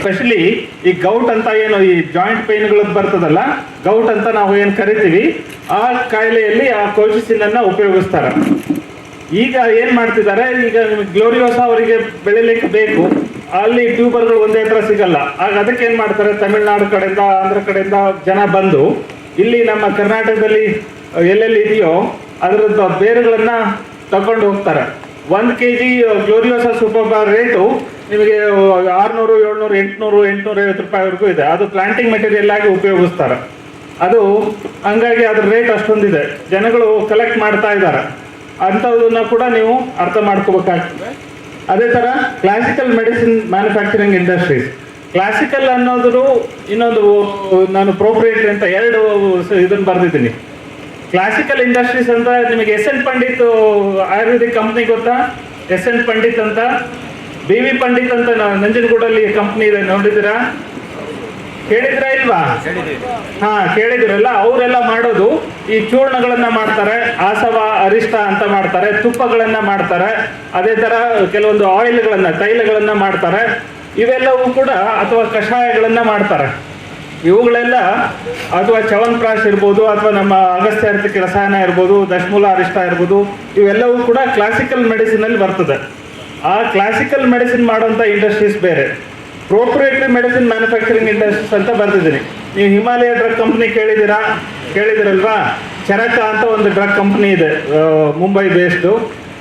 Specially ಈ gout ಅಂತ ಏನು ಈ ಜಾಯಿಂಟ್ ಪೈನ್ಗಳು ಬರ್ತದಲ್ಲ ಗೌಟ್ ಅಂತ ನಾವು ಏನು ಕರಿತೀವಿ, ಆ ಕಾಯಿಲೆಯಲ್ಲಿ ಆ ಕೋಚಿಸಿನ್ ಅನ್ನ ಉಪಯೋಗಿಸ್ತಾರೆ. ಈಗ ಏನ್ ಮಾಡ್ತಿದ್ದಾರೆ, ಈಗ ಗ್ಲೋರಿಯೋಸ ಅವರಿಗೆ ಬೆಳಿಲಿಕ್ಕೆ ಬೇಕು. ಅಲ್ಲಿ ಟ್ಯೂಬರ್ಗಳು ಒಂದೇ ಹತ್ರ ಸಿಗಲ್ಲ. ಆಗ ಅದಕ್ಕೆ ಏನ್ ಮಾಡ್ತಾರೆ, ತಮಿಳ್ನಾಡು ಕಡೆಯಿಂದ, ಆಂಧ್ರ ಕಡೆಯಿಂದ ಜನ ಬಂದು, ಇಲ್ಲಿ ನಮ್ಮ ಕರ್ನಾಟಕದಲ್ಲಿ ಎಲ್ಲೆಲ್ಲಿ ಇದೆಯೋ, ಅದರದ್ದು ಬೇರುಗಳನ್ನ ತಗೊಂಡು ಹೋಗ್ತಾರೆ. ಒಂದ್ K G gloriosa super rate ನಿಮಗೆ ಆರುನೂರು, ಏಳ್ನೂರು, ಎಂಟುನೂರು, ಎಂಟ್ನೂರ ಐವತ್ತು ರೂಪಾಯಿವರೆಗೂ ಇದೆ. ಅದು ಪ್ಲಾಂಟಿಂಗ್ ಮೆಟೀರಿಯಲ್ ಆಗಿ ಉಪಯೋಗಿಸ್ತಾರೆ. ಅದು ಹಂಗಾಗಿ ಅದ್ರ ರೇಟ್ ಅಷ್ಟೊಂದಿದೆ. ಜನಗಳು ಕಲೆಕ್ಟ್ ಮಾಡ್ತಾ ಇದ್ದಾರೆ. ಅಂಥದನ್ನ ಕೂಡ ನೀವು ಅರ್ಥ ಮಾಡ್ಕೋಬೇಕಾಗ್ತದೆ. ಅದೇ ಥರ classical medicine manufacturing industries classical ಅನ್ನೋದು ಇನ್ನೊಂದು ನಾನು ಪ್ರೋಪ್ರಿಯೇಟ್ ಅಂತ ಎರಡು ಇದನ್ನು ಬರೆದಿದ್ದೀನಿ. ಕ್ಲಾಸಿಕಲ್ ಇಂಡಸ್ಟ್ರೀಸ್ ಅಂತ ನಿಮಗೆ S N Pandit ayurvedic company ಗೊತ್ತಾ? ಎಸ್ ಎನ್ ಪಂಡಿತ್ ಅಂತ. ಬಿ ವಿ ಪಂಡಿತ್ ಅಂತ ನಂಜನಗೂಡಲ್ಲಿ ಕಂಪ್ನಿ ಇದೆ ನೋಡಿದ್ದೀರಾ? ಕೇಳಿದ್ರ ಇಲ್ವಾ? ಹಾ ಕೇಳಿದ್ರಲ್ಲ ಅವರೆಲ್ಲ ಮಾಡೋದು ಈ ಚೂರ್ಣಗಳನ್ನ ಮಾಡ್ತಾರೆ ಆಸವ ಅರಿಷ್ಟ ಅಂತ ಮಾಡ್ತಾರೆ ತುಪ್ಪಗಳನ್ನ ಮಾಡ್ತಾರೆ ಅದೇ ತರ ಕೆಲವೊಂದು ಆಯಿಲ್ಗಳನ್ನ ತೈಲಗಳನ್ನ ಮಾಡ್ತಾರೆ ಇವೆಲ್ಲವೂ ಕೂಡ ಅಥವಾ ಕಷಾಯಗಳನ್ನ ಮಾಡ್ತಾರೆ. ಇವುಗಳೆಲ್ಲ ಅಥವಾ ಚವನ್ಪ್ರಾಶ್ ಇರ್ಬೋದು ಅಥವಾ ನಮ್ಮ ಅಗಸ್ತ್ಯ ರಸಾಯನ ಇರ್ಬೋದು ದಶಮೂಲ ಅರಿಷ್ಟ ಇರ್ಬೋದು ಇವೆಲ್ಲವೂ ಕೂಡ ಕ್ಲಾಸಿಕಲ್ ಮೆಡಿಸಿನ್ ಅಲ್ಲಿ ಬರ್ತದೆ. ಆ ಕ್ಲಾಸಿಕಲ್ ಮೆಡಿಸಿನ್ ಮಾಡುವಂಥ ಇಂಡಸ್ಟ್ರೀಸ್ ಬೇರೆ. ಪ್ರೋಪ್ರಿಯೇಟರಿ ಮೆಡಿಸಿನ್ ಮ್ಯಾನುಫ್ಯಾಕ್ಚರಿಂಗ್ ಇಂಡಸ್ಟ್ರೀಸ್ ಅಂತ ಬರ್ತಿದ್ದೀನಿ ನೀವು ಹಿಮಾಲಯ ಡ್ರಗ್ ಕಂಪ್ನಿ ಕೇಳಿದ್ದೀರಾ? ಕೇಳಿದಿರಲ್ವಾ? ಚರಕ ಅಂತ ಒಂದು ಡ್ರಗ್ ಕಂಪ್ನಿ ಇದೆ ಮುಂಬೈ ಬೇಸ್ಡು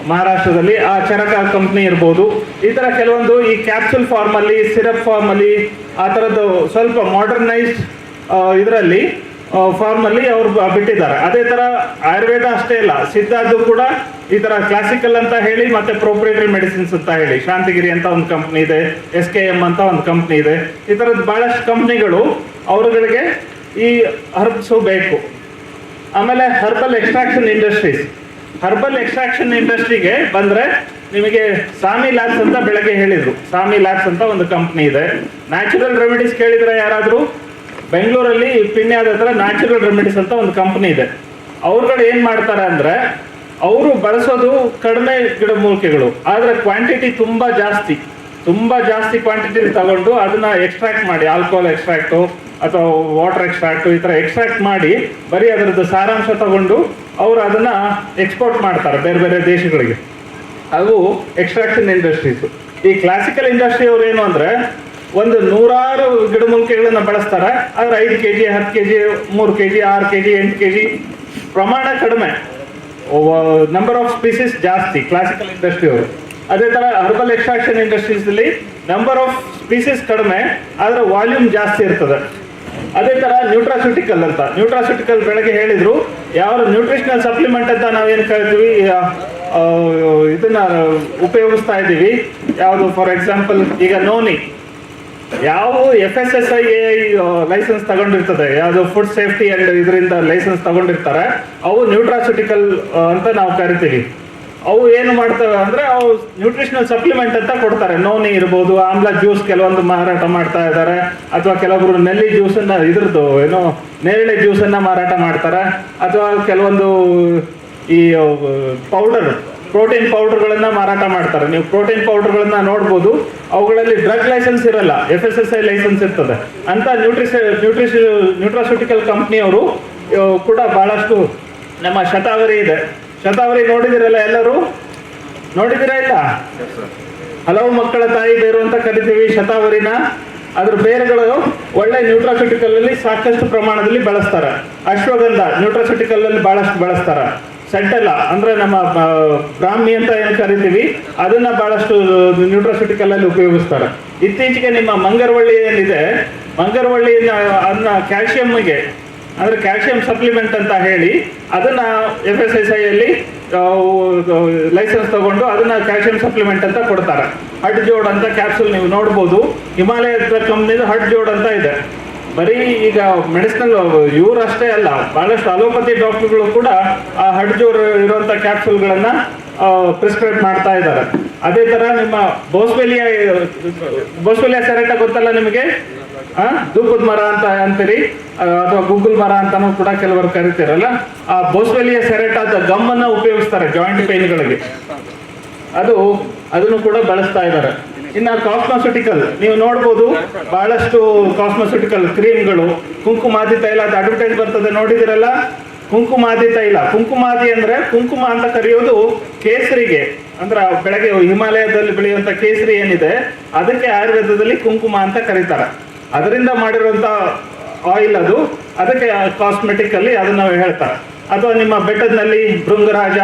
ಮಹಾರಾಷ್ಟ್ರದಲ್ಲಿ. ಆ ಚರಕ ಕಂಪ್ನಿ ಇರ್ಬೋದು. ಈ ಥರ ಕೆಲವೊಂದು ಈ ಕ್ಯಾಪ್ಸುಲ್ ಫಾರ್ಮಲ್ಲಿ ಸಿರಪ್ ಫಾರ್ಮಲ್ಲಿ ಆ ಥರದ್ದು ಸ್ವಲ್ಪ ಮಾಡರ್ನೈಸ್ಡ್ ಇದರಲ್ಲಿ ಫಾರ್ಮಲ್ಲಿ ಅವರು ಬಿಟ್ಟಿದ್ದಾರೆ. ಅದೇ ಥರ ಆಯುರ್ವೇದ ಅಷ್ಟೇ ಇಲ್ಲ. ಸಿದ್ಧಾದ್ದು ಕೂಡ ಈ ಥರ ಕ್ಲಾಸಿಕಲ್ ಅಂತ ಹೇಳಿ ಮತ್ತೆ ಪ್ರೊಪ್ರೇಟರಿ ಮೆಡಿಸಿನ್ಸ್ ಅಂತ ಹೇಳಿ. ಶಾಂತಿಗಿರಿ ಅಂತ ಒಂದು ಕಂಪ್ನಿ ಇದೆ ಎಸ್ ಕೆ ಎಂ ಅಂತ ಒಂದು ಕಂಪ್ನಿ ಇದೆ. ಈ ಥರದ್ದು ಭಾಳಷ್ಟು ಕಂಪ್ನಿಗಳು ಅವರುಗಳಿಗೆ ಈ ಹರ್ಬ್ಸು ಬೇಕು. ಆಮೇಲೆ herbal extraction industries herbal extraction ಇಂಡಸ್ಟ್ರಿಗೆ ಬಂದ್ರೆ ನಿಮಗೆ ಸಾಮಿ ಲ್ಯಾಬ್ಸ್ ಅಂತ ಬೆಳಗ್ಗೆ ಹೇಳಿದ್ರು. ಸಾಮಿ ಲ್ಯಾಬ್ಸ್ ಅಂತ ಒಂದು ಕಂಪ್ನಿ ಇದೆ. ನ್ಯಾಚುರಲ್ ರೆಮಿಡೀಸ್ ಕೇಳಿದ್ರೆ ಯಾರಾದರೂ ಬೆಂಗಳೂರಲ್ಲಿ ಪಿಣ್ಯಾದ ಹತ್ರ ನ್ಯಾಚುರಲ್ ರೆಮಿಡೀಸ್ ಅಂತ ಒಂದು ಕಂಪ್ನಿ ಇದೆ. ಅವ್ರುಗಳು ಏನು ಮಾಡ್ತಾರೆ ಅಂದ್ರೆ, ಅವರು ಬಳಸೋದು ಕಡಿಮೆ ಗಿಡಮೂಲಿಕೆಗಳು ಆದರೆ ಕ್ವಾಂಟಿಟಿ ತುಂಬಾ ಜಾಸ್ತಿ ತುಂಬಾ ಜಾಸ್ತಿ ಕ್ವಾಂಟಿಟಿ ತಗೊಂಡು ಅದನ್ನ ಎಕ್ಸ್ಟ್ರಾಕ್ಟ್ ಮಾಡಿ ಆಲ್ಕೋಹಾಲ್ ಎಕ್ಸ್ಟ್ರಾಕ್ಟು ಅಥವಾ ವಾಟರ್ ಎಕ್ಸ್ಟ್ರಾಕ್ಟು ಈ ಥರ ಎಕ್ಸ್ಟ್ರಾಕ್ಟ್ ಮಾಡಿ, ಬರೀ ಅದರದ್ದು ಸಾರಾಂಶ ತಗೊಂಡು ಅವರು ಅದನ್ನ ಎಕ್ಸ್ಪೋರ್ಟ್ ಮಾಡ್ತಾರೆ ಬೇರೆ ಬೇರೆ ದೇಶಗಳಿಗೆ. ಅವು ಎಕ್ಸ್ಟ್ರಾಕ್ಷನ್ ಇಂಡಸ್ಟ್ರೀಸು ಈ ಕ್ಲಾಸಿಕಲ್ ಇಂಡಸ್ಟ್ರಿ ಅವ್ರು ಏನು ಅಂದ್ರೆ ಒಂದು ನೂರಾರು ಗಿಡಮೂಲಿಕೆಗಳನ್ನು ಬಳಸ್ತಾರೆ. ಆದ್ರೆ ಐದು ಕೆ ಜಿ ಹತ್ತು ಕೆ ಜಿ ಮೂರು ಕೆ ಜಿ ಆರು ಕೆ ಜಿ ಎಂಟು ಕೆ ಜಿ ಪ್ರಮಾಣ ಕಡಿಮೆ. ನಂಬರ್ ಆಫ್ ಸ್ಪೀಸೀಸ್ ಜಾಸ್ತಿ ಕ್ಲಾಸಿಕಲ್ ಇಂಡಸ್ಟ್ರಿ ಅವರು. ಅದೇ ತರ ಹರ್ಬಲ್ ಎಕ್ಸ್ಟ್ರಾಕ್ಷನ್ ಇಂಡಸ್ಟ್ರೀಸ್ ಅಲ್ಲಿ ನಂಬರ್ ಆಫ್ ಸ್ಪೀಸೀಸ್ ಕಡಿಮೆ, ಆದ್ರೆ ವಾಲ್ಯೂಮ್ ಜಾಸ್ತಿ ಇರ್ತದೆ. ಅದೇ ತರ ನ್ಯೂಟ್ರಾಸ್ಯೂಟಿಕಲ್ ಅಂತ. ನ್ಯೂಟ್ರಾಸ್ಯೂಟಿಕಲ್ ಬೆಳಗ್ಗೆ ಹೇಳಿದ್ರು ಯಾವ ನ್ಯೂಟ್ರಿಷನಲ್ ಸಪ್ಲಿಮೆಂಟ್ ಅಂತ ನಾವೇನು ಕೇಳ್ತೀವಿ ಇದನ್ನ ಉಪಯೋಗಿಸ್ತಾ ಇದ್ದೀವಿ. ಯಾವುದು ಫಾರ್ ಎಕ್ಸಾಂಪಲ್ ಈಗ ನೋನಿ ಯಾವ F S S I licence ತಗೊಂಡಿರ್ತದೆ. ಯಾವುದು ಫುಡ್ ಸೇಫ್ಟಿ ಅಂಡ್ ಇದರಿಂದ ಲೈಸೆನ್ಸ್ ತಗೊಂಡಿರ್ತಾರೆ. ಅವು ನ್ಯೂಟ್ರಾಸ್ಯೂಟಿಕಲ್ ಅಂತ ನಾವು ಕರಿತೀವಿ. ಅವು ಏನು ಮಾಡ್ತವೆ ಅಂದ್ರೆ ಅವು ನ್ಯೂಟ್ರಿಷನಲ್ ಸಪ್ಲಿಮೆಂಟ್ ಅಂತ ಕೊಡ್ತಾರೆ. ನೋನಿ ಇರ್ಬೋದು, ಆಮ್ಲ ಜ್ಯೂಸ್ ಕೆಲವೊಂದು ಮಾರಾಟ ಮಾಡ್ತಾ ಇದ್ದಾರೆ. ಅಥವಾ ಕೆಲವೊಬ್ರು ನೆಲ್ಲಿ ಜ್ಯೂಸನ್ನ ಇದ್ರದ್ದು ಏನೋ ನೇರಳೆ ಜ್ಯೂಸನ್ನ ಮಾರಾಟ ಮಾಡ್ತಾರೆ. ಅಥವಾ ಕೆಲವೊಂದು ಈ ಪೌಡರ್ ಪ್ರೋಟೀನ್ ಪೌಡರ್ಗಳನ್ನ ಮಾರಾಟ ಮಾಡ್ತಾರೆ. ನೀವು ಪ್ರೋಟೀನ್ ಪೌಡರ್ಗಳನ್ನ ನೋಡ್ಬೋದು. ಅವುಗಳಲ್ಲಿ ಡ್ರಗ್ ಲೈಸೆನ್ಸ್ ಇರಲ್ಲ. F S S I licence ಇರ್ತದೆ. ಅಂತ ನ್ಯೂಟ್ರಿಸ್ ನ್ಯೂಟ್ರಿಸ್ ನ್ಯೂಟ್ರಾಸ್ಯೂಟಿಕಲ್ ಕಂಪ್ನಿಯವರು ಕೂಡ ಬಹಳಷ್ಟು ನಮ್ಮ ಶತಾವರಿ ಇದೆ. ಶತಾವರಿ ನೋಡಿದಿರಲ್ಲ ಎಲ್ಲರೂ? ನೋಡಿದಿರಾ ಇಲ್ಲ? ಹಲವು ಮಕ್ಕಳ ತಾಯಿ ಬೇರು ಅಂತ ಕರಿತೀವಿ ಶತಾವರಿನ. ಅದ್ರ ಬೇರುಗಳು ಒಳ್ಳೆ ನ್ಯೂಟ್ರಾಸ್ಯೂಟಿಕಲ್ ಅಲ್ಲಿ ಸಾಕಷ್ಟು ಪ್ರಮಾಣದಲ್ಲಿ ಬಳಸ್ತಾರೆ. ಅಶ್ವಗಂಧ ನ್ಯೂಟ್ರಾಸ್ಯೂಟಿಕಲ್ ಅಲ್ಲಿ ಬಹಳಷ್ಟು ಬಳಸ್ತಾರೆ. ಸೆಂಟೆಲ್ಲ ಅಂದ್ರೆ ನಮ್ಮ ಬ್ರಾಹ್ಮಿ ಅಂತ ಏನು ಕರಿತೀವಿ, ಅದನ್ನ ಬಹಳಷ್ಟು ನ್ಯೂಟ್ರಾಸ್ಯೂಟಿಕಲ್ ಅಲ್ಲಿ ಉಪಯೋಗಿಸ್ತಾರೆ. ಇತ್ತೀಚೆಗೆ ನಿಮ್ಮ ಮಂಗರವಳ್ಳಿ ಏನಿದೆ ಮಂಗರವಳ್ಳಿ ಅದನ್ನ ಕ್ಯಾಲ್ಸಿಯಂಗೆ ಅಂದ್ರೆ ಕ್ಯಾಲ್ಸಿಯಂ ಸಪ್ಲಿಮೆಂಟ್ ಅಂತ ಹೇಳಿ, ಅದನ್ನ ಎಫ್ ಎಸ್ ಎಸ್ ಐ ಅಲ್ಲಿ ಲೈಸೆನ್ಸ್ ತಗೊಂಡು ಅದನ್ನ ಕ್ಯಾಲ್ಸಿಯಂ ಸಪ್ಲಿಮೆಂಟ್ ಅಂತ ಕೊಡ್ತಾರೆ. ಹಡ್ ಜೋಡ್ ಅಂತ ಕ್ಯಾಪ್ಸೂಲ್ ನೀವು ನೋಡ್ಬೋದು. ಹಿಮಾಲಯ ಕಂಪ್ನಿದು ಹಡ್ ಜೋಡ್ ಅಂತ ಇದೆ. ಬರೀ ಈಗ ಮೆಡಿಸಿನಲ್ ಇವ್ರು ಅಷ್ಟೇ ಅಲ್ಲ, ಬಹಳಷ್ಟು ಅಲೋಪತಿ ಡಾಕ್ಟರ್ಗಳು ಕೂಡ ಆ ಹಡ್ ಜೋಡ್ ಇರುವಂತ ಕ್ಯಾಪ್ಸೂಲ್ಗಳನ್ನ ಪ್ರಿಸ್ಕ್ರೈಬ್ ಮಾಡ್ತಾ ಇದ್ದಾರೆ. ಅದೇ ತರ ನಿಮ್ಮ ಬೋಸ್ಬೆಲಿಯ ಬೋಸ್ಬೆಲಿಯ ಸೆರೆಟ ಗೊತ್ತಲ್ಲ ನಿಮಗೆ? ಆ ಧೂಪದ ಮರ ಅಂತ ಅಂತೀರಿ ಅಥವಾ ಗೂಗಲ್ ಮರ ಅಂತಾನು ಕೂಡ ಕೆಲವರು ಕರಿತೀರಲ್ಲ. ಆ ಬೋಸ್ವೆಲಿಯ ಸೆರೆಟಾದ ಗಮ್ಮನ್ನ ಉಪಯೋಗಿಸ್ತಾರೆ ಜಾಯಿಂಟ್ ಪೈನ್ಗಳಿಗೆ ಅದು, ಅದನ್ನು ಕೂಡ ಬಳಸ್ತಾ ಇದ್ದಾರೆ. ಇನ್ನ ಕಾಸ್ಮೆಟಿಕಲ್ ನೀವು ನೋಡ್ಬೋದು ಬಹಳಷ್ಟು ಕಾಸ್ಮೆಟಿಕಲ್ ಕ್ರೀಮ್ಗಳು. ಕುಂಕುಮಾದಿ ತೈಲ ಅದು ಅಡ್ವರ್ಟೈಸ್ ಬರ್ತದೆ, ನೋಡಿದಿರಲ್ಲ? ಕುಂಕುಮಾದಿ ತೈಲ. ಕುಂಕುಮಾದಿ ಅಂದರೆ ಕುಂಕುಮ ಅಂತ ಕರೆಯೋದು ಕೇಸರಿಗೆ. ಅಂದ್ರೆ ಬೆಳಗ್ಗೆ ಹಿಮಾಲಯದಲ್ಲಿ ಬೆಳೆಯುವಂಥ ಕೇಸರಿ ಏನಿದೆ, ಅದಕ್ಕೆ ಆಯುರ್ವೇದದಲ್ಲಿ ಕುಂಕುಮ ಅಂತ ಕರೀತಾರೆ. ಅದರಿಂದ ಮಾಡಿರುವಂತ ಆಯಿಲ್ ಅದು, ಅದಕ್ಕೆ ಕಾಸ್ಮೆಟಿಕ್ ಅಲ್ಲಿ ಅದನ್ನ ಹೇಳ್ತಾರೆ. ಅಥವಾ ನಿಮ್ಮ ಬೆಟ್ಟದಲ್ಲಿ ಭೃಂಗರಾಜ,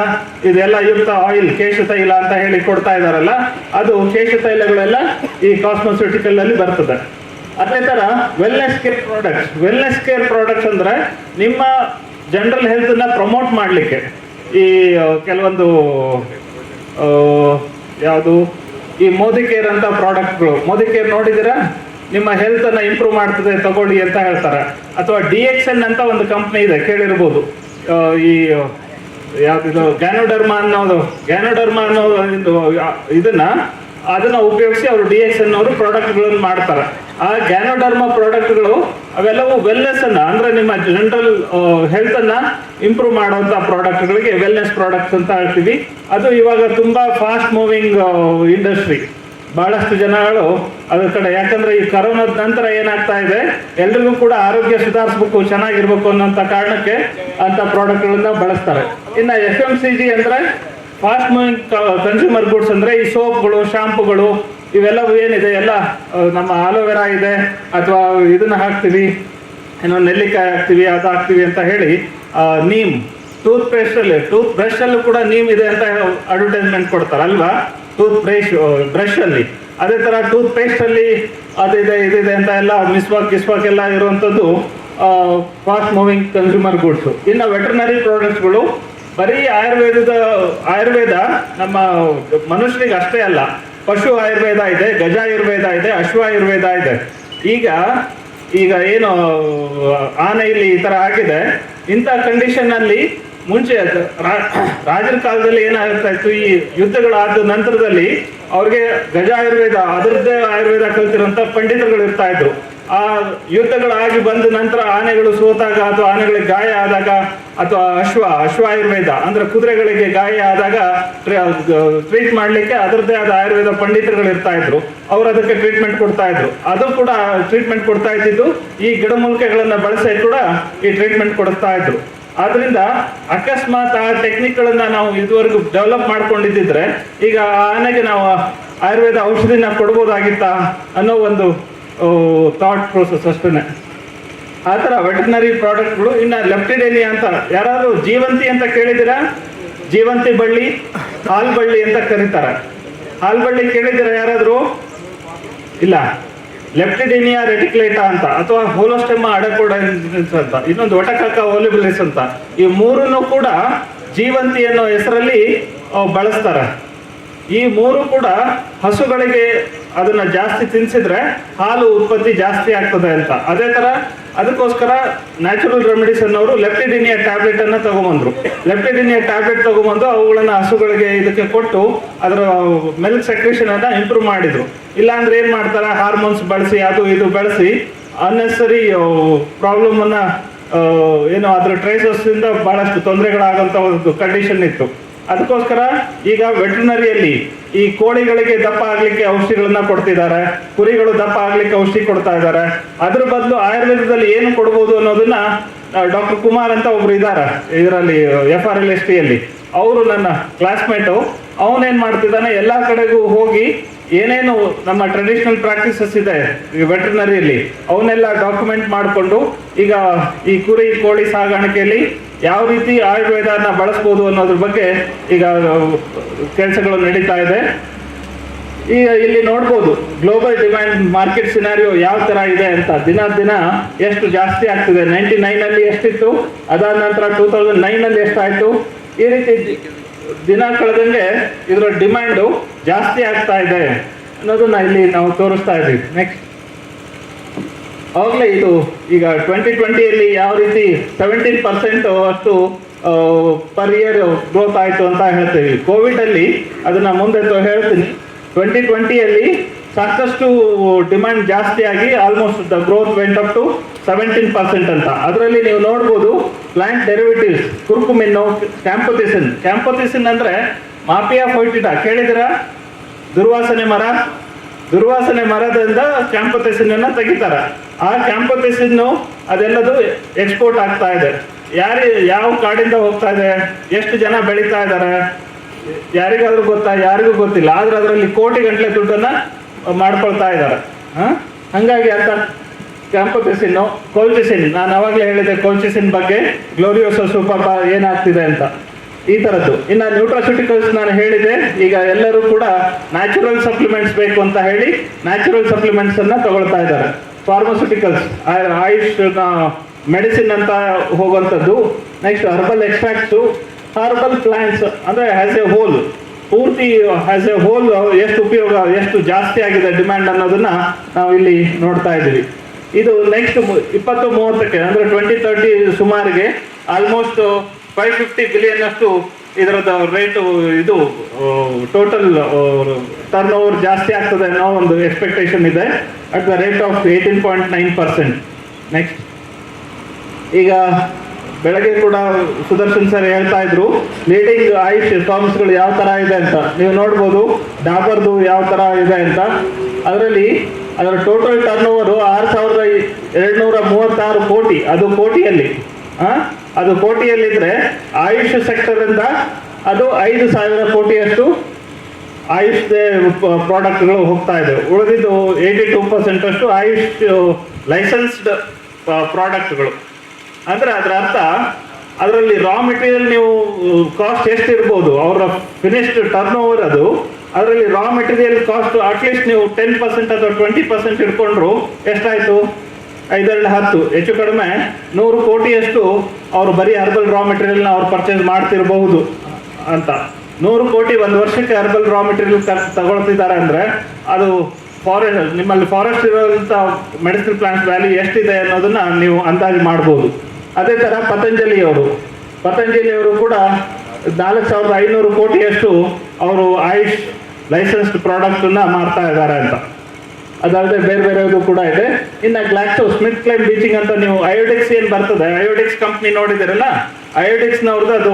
ಇದೆಲ್ಲ ಯುಕ್ತ ಆಯಿಲ್ ಕೇಶ ತೈಲ ಅಂತ ಹೇಳಿ ಕೊಡ್ತಾ ಇದಾರಲ್ಲ ಅದು ಕೇಶ ತೈಲಗಳೆಲ್ಲ ಈ ಕಾಸ್ಮೊಸ್ಯೂಟಿಕಲ್ ಅಲ್ಲಿ ಬರ್ತದೆ. ಅದೇ ತರ wellness care products wellness care products ಅಂದ್ರೆ ನಿಮ್ಮ ಜನರಲ್ ಹೆಲ್ತ್ನ ಪ್ರಮೋಟ್ ಮಾಡಲಿಕ್ಕೆ. ಈ ಕೆಲವೊಂದು ಯಾವುದು, ಈ ಮೋದಿ ಕೇರ್ ಅಂತ ಪ್ರಾಡಕ್ಟ್ಗಳು ಮೋದಿ ಕೇರ್ ನೋಡಿದಿರಾ ನಿಮ್ಮ ಹೆಲ್ತ್ ಅನ್ನ ಇಂಪ್ರೂವ್ ಮಾಡ್ತದೆ, ತಗೊಳ್ಳಿ ಅಂತ ಹೇಳ್ತಾರೆ. ಅಥವಾ ಡಿ ಎಕ್ಸ್ ಎನ್ ಅಂತ ಒಂದು ಕಂಪ್ನಿ ಇದೆ, ಕೇಳಿರ್ಬೋದು. ಈ ಯಾವುದಿದು ಗ್ಯಾನೋಡರ್ಮ ಅನ್ನೋದು ಗ್ಯಾನೋಡರ್ಮ ಅನ್ನೋದು ಇದನ್ನ ಅದನ್ನ ಉಪಯೋಗಿಸಿ ಅವರು ಡಿ ಎಸ್ ಅನ್ನೋರು ಪ್ರಾಡಕ್ಟ್ಗಳನ್ನು ಮಾಡ್ತಾರೆ. ಆ ಗ್ಯಾನೋಡರ್ಮಾ ಪ್ರಾಡಕ್ಟ್ಗಳು ಅವೆಲ್ಲವೂ ವೆಲ್ನೆಸ್ ಅನ್ನ, ಅಂದ್ರೆ ನಿಮ್ಮ ಜನರಲ್ ಹೆಲ್ತ್ ಅನ್ನ ಇಂಪ್ರೂವ್ ಮಾಡುವಂತ ಪ್ರಾಡಕ್ಟ್ಗಳಿಗೆ ವೆಲ್ನೆಸ್ ಪ್ರಾಡಕ್ಟ್ಸ್ ಅಂತ ಹೇಳ್ತೀವಿ. ಅದು ಇವಾಗ ತುಂಬಾ ಫಾಸ್ಟ್ ಮೂವಿಂಗ್ ಇಂಡಸ್ಟ್ರಿ ಬಹಳಷ್ಟು ಜನಗಳು ಅದ್ರ ಕಡೆ. ಯಾಕಂದ್ರೆ ಈ ಕರೋನಾದ ನಂತರ ಏನಾಗ್ತಾ ಇದೆ, ಎಲ್ರಿಗೂ ಕೂಡ ಆರೋಗ್ಯ ಸುಧಾರಿಸ್ಬೇಕು, ಚೆನ್ನಾಗಿರ್ಬೇಕು ಅನ್ನೋಂಥ ಕಾರಣಕ್ಕೆ ಅಂತ ಪ್ರಾಡಕ್ಟ್ಗಳನ್ನ ಬಳಸ್ತಾರೆ. ಇನ್ನ ಎಫ್ ಎಂ ಸಿ ಜಿ ಅಂದ್ರೆ ಫಾಸ್ಟ್ ಮೂವಿಂಗ್ ಕನ್ಸ್ಯೂಮರ್ ಗುಡ್ಸ್ ಅಂದ್ರೆ ಈ ಸೋಪ್ಗಳು ಶಾಂಪುಗಳು ಇವೆಲ್ಲವೂ ಏನಿದೆ, ಎಲ್ಲ ನಮ್ಮ ಆಲೋವೆರಾ ಇದೆ, ಅಥವಾ ಇದನ್ನ ಹಾಕ್ತೀವಿ ಏನೋ ನೆಲ್ಲಿಕಾಯಿ ಹಾಕ್ತೀವಿ, ಅದು ಹಾಕ್ತೀವಿ ಅಂತ ಹೇಳಿ ನೀಮ್ ಟೂತ್ ಪೇಸ್ಟ್ ಅಲ್ಲಿ ಟೂತ್ ಬ್ರಷ್ ಅಲ್ಲೂ ಕೂಡ ನೀಮ್ ಇದೆ ಅಂತ ಅಡ್ವರ್ಟೈಸ್ಮೆಂಟ್ ಕೊಡ್ತಾರೆ ಅಲ್ವಾ ಟೂತ್ ಬ್ರಷ್ ಬ್ರಷ್ ಅಲ್ಲಿ. ಅದೇ ತರ ಟೂತ್ ಪೇಸ್ಟ್ ಅಲ್ಲಿ ಅದಿದೆ, ಇದಿದೆ ಅಂತ ಎಲ್ಲ ಮಿಸ್ವಾಕ್ ಗಿಸ್ವಾಕ್ ಎಲ್ಲ ಇರುವಂಥದ್ದು ಫಾಸ್ಟ್ ಮೂವಿಂಗ್ ಕನ್ಸ್ಯೂಮರ್ ಗುಡ್ಸ್ ಇನ್ನು ವೆಟರ್ನರಿ ಪ್ರಾಡಕ್ಟ್ಸ್ಗಳು ಬರೀ ಆಯುರ್ವೇದದ, ಆಯುರ್ವೇದ ನಮ್ಮ ಮನುಷ್ಯನಿಗೆ ಅಷ್ಟೇ ಅಲ್ಲ, ಪಶು ಆಯುರ್ವೇದ ಇದೆ, ಗಜ ಆಯುರ್ವೇದ ಇದೆ, ಅಶ್ವ ಆಯುರ್ವೇದ ಇದೆ. ಈಗ ಈಗ ಏನು ಆನೆ ಇಲ್ಲಿ ಈ ಥರ ಆಗಿದೆ, ಇಂಥ ಕಂಡೀಷನ್ ಅಲ್ಲಿ ಮುಂಚೆ ರಾಜರ ಕಾಲದಲ್ಲಿ ಏನಾಗ್ತಾ ಇತ್ತು ಈ ಯುದ್ಧಗಳಾದ ನಂತರದಲ್ಲಿ ಅವ್ರಿಗೆ ಗಜ ಆಯುರ್ವೇದ ಅದರದ್ದೇ ಆಯುರ್ವೇದ ಕಲ್ತಿರುವಂತ ಪಂಡಿತರುಗಳು ಇರ್ತಾ ಇದ್ರು ಆ ಯುದ್ಧಗಳಾಗಿ ಬಂದ ನಂತರ ಆನೆಗಳು ಸೋತಾಗ ಅಥವಾ ಆನೆಗಳಿಗೆ ಗಾಯ ಆದಾಗ ಅಥವಾ ಅಶ್ವ ಅಶ್ವ ಆಯುರ್ವೇದ ಅಂದ್ರೆ ಕುದುರೆಗಳಿಗೆ ಗಾಯ ಆದಾಗ ಟ್ರೀಟ್ ಮಾಡ್ಲಿಕ್ಕೆ ಅದರದ್ದೇ ಆದ ಆಯುರ್ವೇದ ಪಂಡಿತರುಗಳು ಇರ್ತಾ ಇದ್ರು ಅವ್ರು ಅದಕ್ಕೆ ಟ್ರೀಟ್ಮೆಂಟ್ ಕೊಡ್ತಾ ಇದ್ರು ಅದು ಕೂಡ ಟ್ರೀಟ್ಮೆಂಟ್ ಕೊಡ್ತಾ ಇದ್ದಿದ್ದು ಈ ಗಿಡಮೂಲಿಕೆಗಳನ್ನ ಬಳಸಿ ಕೂಡ ಈ ಟ್ರೀಟ್ಮೆಂಟ್ ಕೊಡ್ತಾ ಇದ್ರು ಆದ್ರಿಂದ ಅಕಸ್ಮಾತ್ ಆ ಟೆಕ್ನಿಕ್ಗಳನ್ನ ನಾವು ಇದುವರೆಗೂ ಡೆವಲಪ್ ಮಾಡ್ಕೊಂಡಿದ್ದಿದ್ರೆ ಈಗ ಆನೆಗೆ ನಾವು ಆಯುರ್ವೇದ ಔಷಧಿನ ಕೊಡ್ಬೋದಾಗಿತ್ತಾ ಅನ್ನೋ ಒಂದು ಥಾಟ್ ಪ್ರೋಸೆಸ್ ಅಷ್ಟೇ ಆ ಥರ ವೆಟರ್ನರಿ ಪ್ರಾಡಕ್ಟ್ಗಳು ಇನ್ನು ಲೆಫ್ಟಿಡೇನಿಯಾ ಅಂತ ಯಾರಾದರೂ ಜೀವಂತಿ ಅಂತ ಕೇಳಿದ್ದೀರಾ? ಜೀವಂತಿ ಬಳ್ಳಿ ಹಾಲ್ ಬಳ್ಳಿ ಅಂತ ಕರೀತಾರೆ. ಹಾಲ್ ಬಳ್ಳಿ ಕೇಳಿದ್ದೀರಾ ಯಾರಾದರೂ? ಇಲ್ಲ. ಲೆಫ್ಟಿಡಿನಿಯಾ ರೆಟಿಕ್ಲೇಟಾ ಅಂತ, ಅಥವಾ ಹೋಲೋಸ್ಟೆಮಾ ಅಡಕೋಡ ಅಂತ, ಇನ್ನೊಂದು ಒಟಕಾಕ ಓಲಿಬಿಲಿಸ್ ಅಂತ, ಈ ಮೂರನ್ನು ಕೂಡ ಜೀವಂತಿ ಅನ್ನೋ ಹೆಸರಲ್ಲಿ ಬಳಸ್ತಾರೆ. ಈ ಮೂರು ಕೂಡ ಹಸುಗಳಿಗೆ ಅದನ್ನ ಜಾಸ್ತಿ ತಿನ್ಸಿದ್ರೆ ಹಾಲು ಉತ್ಪತ್ತಿ ಜಾಸ್ತಿ ಆಗ್ತದೆ ಅಂತ. ಅದೇ ತರ ಅದಕ್ಕೋಸ್ಕರ ನ್ಯಾಚುರಲ್ ರೆಮಿಡೀಸ್ ಅನ್ನೋರು ಲೆಪ್ಟಿಡಿನಿಯಾ ಟ್ಯಾಬ್ಲೆಟ್ ಅನ್ನ ತಗೊಂಡ್ಬಂದ್ರು ಲೆಪ್ಟಿಡಿನಿಯಾ ಟ್ಯಾಬ್ಲೆಟ್ ತಗೊಬಂದು ಅವುಗಳನ್ನ ಹಸುಗಳಿಗೆ ಇದಕ್ಕೆ ಕೊಟ್ಟು ಅದರ ಮಿಲ್ಕ್ ಸೆಕ್ರೇಷನ್ ಅನ್ನ ಇಂಪ್ರೂವ್ ಮಾಡಿದ್ರು. ಇಲ್ಲಾಂದ್ರೆ ಏನ್ ಮಾಡ್ತಾರೆ? ಹಾರ್ಮೋನ್ಸ್ ಬಳಸಿ, ಅದು ಇದು ಬಳಸಿ ಅನ್ನೆಸರಿ ಪ್ರಾಬ್ಲಮ್ ಅನ್ನ ಏನು ಅದರ ಟ್ರೇಸಸ್ ಇಂದ ಬಹಳಷ್ಟು ತೊಂದರೆಗಳಾಗಂತ ಒಂದು ಕಂಡೀಷನ್ ಇತ್ತು. ಅದಕ್ಕೋಸ್ಕರ ಈಗ ವೆಟರ್ನರಿಯಲ್ಲಿ ಈ ಕೋಳಿಗಳಿಗೆ ದಪ್ಪ ಆಗ್ಲಿಕ್ಕೆ ಔಷಧಿಗಳನ್ನ ಕೊಡ್ತಿದ್ದಾರೆ, ಕುರಿಗಳು ದಪ್ಪ ಆಗ್ಲಿಕ್ಕೆ ಔಷಧಿ ಕೊಡ್ತಾ ಇದ್ದಾರೆ. ಅದ್ರ ಬದಲು ಆಯುರ್ವೇದದಲ್ಲಿ ಏನು ಕೊಡ್ಬೋದು ಅನ್ನೋದನ್ನ ಡಾಕ್ಟರ್ ಕುಮಾರ್ ಅಂತ ಒಬ್ರು ಇದ್ದಾರೆ, ಇದರಲ್ಲಿ ಎಫ್ ಆರ್ ಎಲ್ ಎಸ್ ಟಿಯಲ್ಲಿ ಅವರು ನನ್ನ ಕ್ಲಾಸ್ಮೇಟು ಅವನೇನ್ ಮಾಡ್ತಿದ್ದಾನೆ, ಎಲ್ಲಾ ಕಡೆಗೂ ಹೋಗಿ ಏನೇನು ನಮ್ಮ ಟ್ರೆಡಿಷನಲ್ ಪ್ರಾಕ್ಟೀಸಸ್ ಇದೆ ವೆಟರ್ನರಿಯಲ್ಲಿ ಅವನ್ನೆಲ್ಲ ಡಾಕ್ಯುಮೆಂಟ್ ಮಾಡಿಕೊಂಡು, ಈಗ ಈ ಕುರಿ, ಕೋಳಿ ಸಾಗಾಣಿಕೆಯಲ್ಲಿ ಯಾವ ರೀತಿ ಆಯುರ್ವೇದನ ಬಳಸ್ಬೋದು ಅನ್ನೋದ್ರ ಬಗ್ಗೆ ಈಗ ಕೆಲಸಗಳು ನಡೀತಾ ಇದೆ. ಈಗ ಇಲ್ಲಿ ನೋಡ್ಬೋದು ಗ್ಲೋಬಲ್ ಡಿಮ್ಯಾಂಡ್ ಮಾರ್ಕೆಟ್ ಸಿನಾರಿಯೋ ಯಾವ ತರ ಇದೆ ಅಂತ. ದಿನ ದಿನ ಎಷ್ಟು ಜಾಸ್ತಿ ಆಗ್ತಿದೆ. ನೈಂಟಿ ನೈನ್ ಅಲ್ಲಿ ಎಷ್ಟಿತ್ತು? ಅದಾದ ನಂತರ ಟೂ ತೌಸಂಡ್ ನೈನ್ ಅಲ್ಲಿ ಎಷ್ಟಾಯ್ತು? ಈ ರೀತಿ ದಿನ ಕಳೆದಂಗೆ ಇದರ ಡಿಮ್ಯಾಂಡು ಜಾಸ್ತಿ ಆಗ್ತಾ ಇದೆ ಅನ್ನೋದನ್ನ ಇಲ್ಲಿ ನಾವು ತೋರಿಸ್ತಾ ಇದ್ದೀವಿ. ನೆಕ್ಸ್ಟ್ ಅವಾಗಲೇ ಇದು ಈಗ ಟ್ವೆಂಟಿ ಟ್ವೆಂಟಿಯಲ್ಲಿ ಯಾವ ರೀತಿ ಸೆವೆಂಟೀನ್ ಪರ್ಸೆಂಟ್ ಅಷ್ಟು ಪರ್ ಇಯರ್ ಗ್ರೋತ್ ಆಯಿತು ಅಂತ ಹೇಳ್ತೀವಿ. ಕೋವಿಡ್ ಅಲ್ಲಿ ಅದನ್ನ ಮುಂದೆ ಹೇಳ್ತೀನಿ. ಟ್ವೆಂಟಿ ಟ್ವೆಂಟಿಯಲ್ಲಿ ಸಾಕಷ್ಟು ಡಿಮ್ಯಾಂಡ್ ಜಾಸ್ತಿ ಆಗಿ almost the growth went up to seventeen percent ಅಂತ. ಅದರಲ್ಲಿ ನೀವು ನೋಡ್ಬೋದು ಪ್ಲಾಂಟ್ ಡೆರಿವೇಟಿವ್ಸ್ ಕುರ್ಕುಮಿನ್ನು ಕ್ಯಾಂಪೋಥಿಸಿನ್ ಕ್ಯಾಂಪೋಥಿಸಿನ್ ಅಂದರೆ ಮಾಪಿಯಾ ಫೈಟಿಡಾ. ಕೇಳಿದಿರಾ ದುರ್ವಾಸನೆ ಮರ ದುರ್ವಾಸನೆ ಮರದಿಂದ ಕ್ಯಾಂಪತೆಸಿನನ್ನು ತೆಗಿತಾರೆ. ಆ ಕ್ಯಾಂಪತೆಸಿನ್ನು ಅದೆಲ್ಲದು ಎಕ್ಸ್ಪೋರ್ಟ್ ಆಗ್ತಾ ಇದೆ. ಯಾರಿ, ಯಾವ ಕಾಡಿಂದ ಹೋಗ್ತಾ ಇದೆ? ಎಷ್ಟು ಜನ ಬೆಳೀತಾ ಇದ್ದಾರೆ? ಯಾರಿಗಾದ್ರೂ ಗೊತ್ತಾ? ಯಾರಿಗೂ ಗೊತ್ತಿಲ್ಲ. ಆದ್ರೆ ಅದರಲ್ಲಿ ಕೋಟಿ ಗಂಟಲೆ ದುಡ್ಡನ್ನ ಮಾಡ್ಕೊಳ್ತಾ ಇದ್ದಾರೆ. ಹಂಗಾಗಿ ಅಂತ ಕ್ಯಾಂಪತೆಸಿನ್ನು ಕೋಲ್ಚಿಸಿನ್ ನಾನು ಅವಾಗಲೇ ಹೇಳಿದೆ ಕೋಲ್ಚಿಸಿನ್ ಬಗ್ಗೆ. ಗ್ಲೋರಿಯೋಸ ಸೂಪರ್ ಏನಾಗ್ತಿದೆ ಅಂತ. ಈ ತರದ್ದು. ಇನ್ನ ನ್ಯೂಟ್ರಾಸ್ಯೂಟಿಕಲ್ಸ್ ನಾನು ಹೇಳಿದೆ. ಈಗ ಎಲ್ಲರೂ ಕೂಡ ನ್ಯಾಚುರಲ್ ಸಪ್ಲಿಮೆಂಟ್ಸ್ ಬೇಕು ಅಂತ ಹೇಳಿ ನ್ಯಾಚುರಲ್ ಸಪ್ಲಿಮೆಂಟ್ಸ್ ಅನ್ನ ತಗೊಳ್ತಾ ಇದ್ದಾರೆ. ಫಾರ್ಮಸ್ಯೂಟಿಕಲ್ಸ್ ಆಯುಷ್ ಮೆಡಿಸಿನ್ ಅಂತ ಹೋಗುವಂಥದ್ದು. Next herbal extracts herbal plants ಅಂದ್ರೆ ಹ್ಯಾಸ್ ಎ ಹೋಲ್ ಪೂರ್ತಿ ಹ್ಯಾಸ್ ಎ ಹೋಲ್ ಎಷ್ಟು ಉಪಯೋಗ, ಎಷ್ಟು ಜಾಸ್ತಿ ಆಗಿದೆ ಡಿಮ್ಯಾಂಡ್ ಅನ್ನೋದನ್ನ ನಾವು ಇಲ್ಲಿ ನೋಡ್ತಾ ಇದ್ದೀವಿ. ಇದು ನೆಕ್ಸ್ಟ್ ಇಪ್ಪತ್ತು ಮೂವತ್ತಕ್ಕೆ, ಅಂದ್ರೆ ಟ್ವೆಂಟಿ ತರ್ಟಿ ಸುಮಾರಿಗೆ ಆಲ್ಮೋಸ್ಟ್ ಫೈವ್ ಫಿಫ್ಟಿ ಬಿಲಿಯನ್ ಅಷ್ಟು ಇದರದ ರೇಟು ಇದು ಟೋಟಲ್ ಟರ್ನ್ ಓವರ್ ಜಾಸ್ತಿ ಆಗ್ತದೆ ಅನ್ನೋ ಒಂದು ಎಕ್ಸ್ಪೆಕ್ಟೇಷನ್ ಇದೆ at the rate of eighteen point nine percent next ಈಗ ಬೆಳಗ್ಗೆ ಕೂಡ ಸುದರ್ಶನ್ ಸರ್ ಹೇಳ್ತಾ ಇದ್ರು ಲೀಡಿಂಗ್ ಆಯುಷ್ ಫಾರ್ಮ್ಸ್ಗಳು ಯಾವ ತರ ಇದೆ ಅಂತ. ನೀವು ನೋಡ್ಬೋದು, ಡಾಬರ್ದು ಯಾವ ತರ ಇದೆ ಅಂತ. ಅದರಲ್ಲಿ ಅದರ ಟೋಟಲ್ ಟರ್ನ್ ಓವರ್ ಆರು ಸಾವಿರದ ಎರಡ್ನೂರ ಮೂವತ್ತಾರು ಕೋಟಿ, ಅದು ಕೋಟಿಯಲ್ಲಿ. ಆ? ಅದು ಕೋಟಿಯಲ್ಲಿದ್ದರೆ ಆಯುಷ್ ಸೆಕ್ಟರ್ ಅಂತ ಅದು ಐದು ಸಾವಿರ ಕೋಟಿಯಷ್ಟು ಆಯುಷ್ ಪ್ರಾಡಕ್ಟ್ಗಳು ಹೋಗ್ತಾ ಇದೆ ಉಳಿದಿದ್ದು ಏಯ್ಟಿ ಟು ಪರ್ಸೆಂಟ್ ಅಷ್ಟು ಆಯುಷ್ ಲೈಸೆನ್ಸ್ಡ್ ಪ್ರಾಡಕ್ಟ್ಗಳು ಅಂದ್ರೆ ಅದರ ಅರ್ಥ, ಅದರಲ್ಲಿ ರಾ ಮೆಟೀರಿಯಲ್ ನೀವು ಕಾಸ್ಟ್ ಎಷ್ಟು ಇರ್ಬೋದು ಅವರ ಫಿನಿಶ್ಡ್ ಟರ್ನ್ ಓವರ್ ಅದು, ಅದರಲ್ಲಿ raw material cost at least ನೀವು ಟೆನ್ ಪರ್ಸೆಂಟ್ ಅಥವಾ ಟ್ವೆಂಟಿ ಪರ್ಸೆಂಟ್ ಇಟ್ಕೊಂಡ್ರು ಎಷ್ಟಾಯ್ತು? ಐದೆರಡು ಹತ್ತು, ಹೆಚ್ಚು ಕಡಿಮೆ ನೂರು ಕೋಟಿಯಷ್ಟು ಅವರು ಬರೀ ಹರ್ಬಲ್ ರಾ ಮೆಟೀರಿಯಲ್ನ ಅವ್ರು ಪರ್ಚೇಸ್ ಮಾಡ್ತಿರಬಹುದು ಅಂತ. ನೂರು ಕೋಟಿ ಒಂದು ವರ್ಷಕ್ಕೆ ಹರ್ಬಲ್ ರಾ ಮೆಟೀರಿಯಲ್ ತಗೊಳ್ತಿದ್ದಾರೆ ಅಂದ್ರೆ ಅದು ಫಾರೆಸ್ಟ್ ನಿಮ್ಮಲ್ಲಿ ಫಾರೆಸ್ಟ್ ಇರೋಂಥ ಮೆಡಿಸಿನ್ ಪ್ಲಾಂಟ್ ವ್ಯಾಲ್ಯೂ ಎಷ್ಟಿದೆ ಅನ್ನೋದನ್ನ ನೀವು ಅಂದಾಜು ಮಾಡ್ಬೋದು. ಅದೇ ಥರ ಪತಂಜಲಿ ಅವರು ಪತಂಜಲಿ ಅವರು ಕೂಡ ನಾಲ್ಕು ಸಾವಿರದ ಐನೂರು ಕೋಟಿಯಷ್ಟು ಅವರು ಆಯುಷ್ ಲೈಸೆನ್ಸ್ಡ್ ಪ್ರಾಡಕ್ಟನ್ನ ಮಾರ್ತಾ ಇದ್ದಾರೆ ಅಂತ. ಅದಲ್ಲದೆ ಬೇರೆ ಬೇರೆದು ಕೂಡ ಇದೆ. ಇನ್ನು ಗ್ಲಾಕ್ಸೋ ಸ್ಮಿತ್ ಕ್ಲೈಮ್ ಬೀಚಿಂಗ್ ಅಂತ ನೀವು ಅಯೋಡಿಕ್ಸ್ ಏನು ಬರ್ತದೆ? ಅಯೋಡಿಕ್ಸ್ ಕಂಪ್ನಿ ನೋಡಿದಿರಲ್ಲ ಅಯೋಡಿಕ್ಸ್ ನವ್ರದ್ದು ಅದು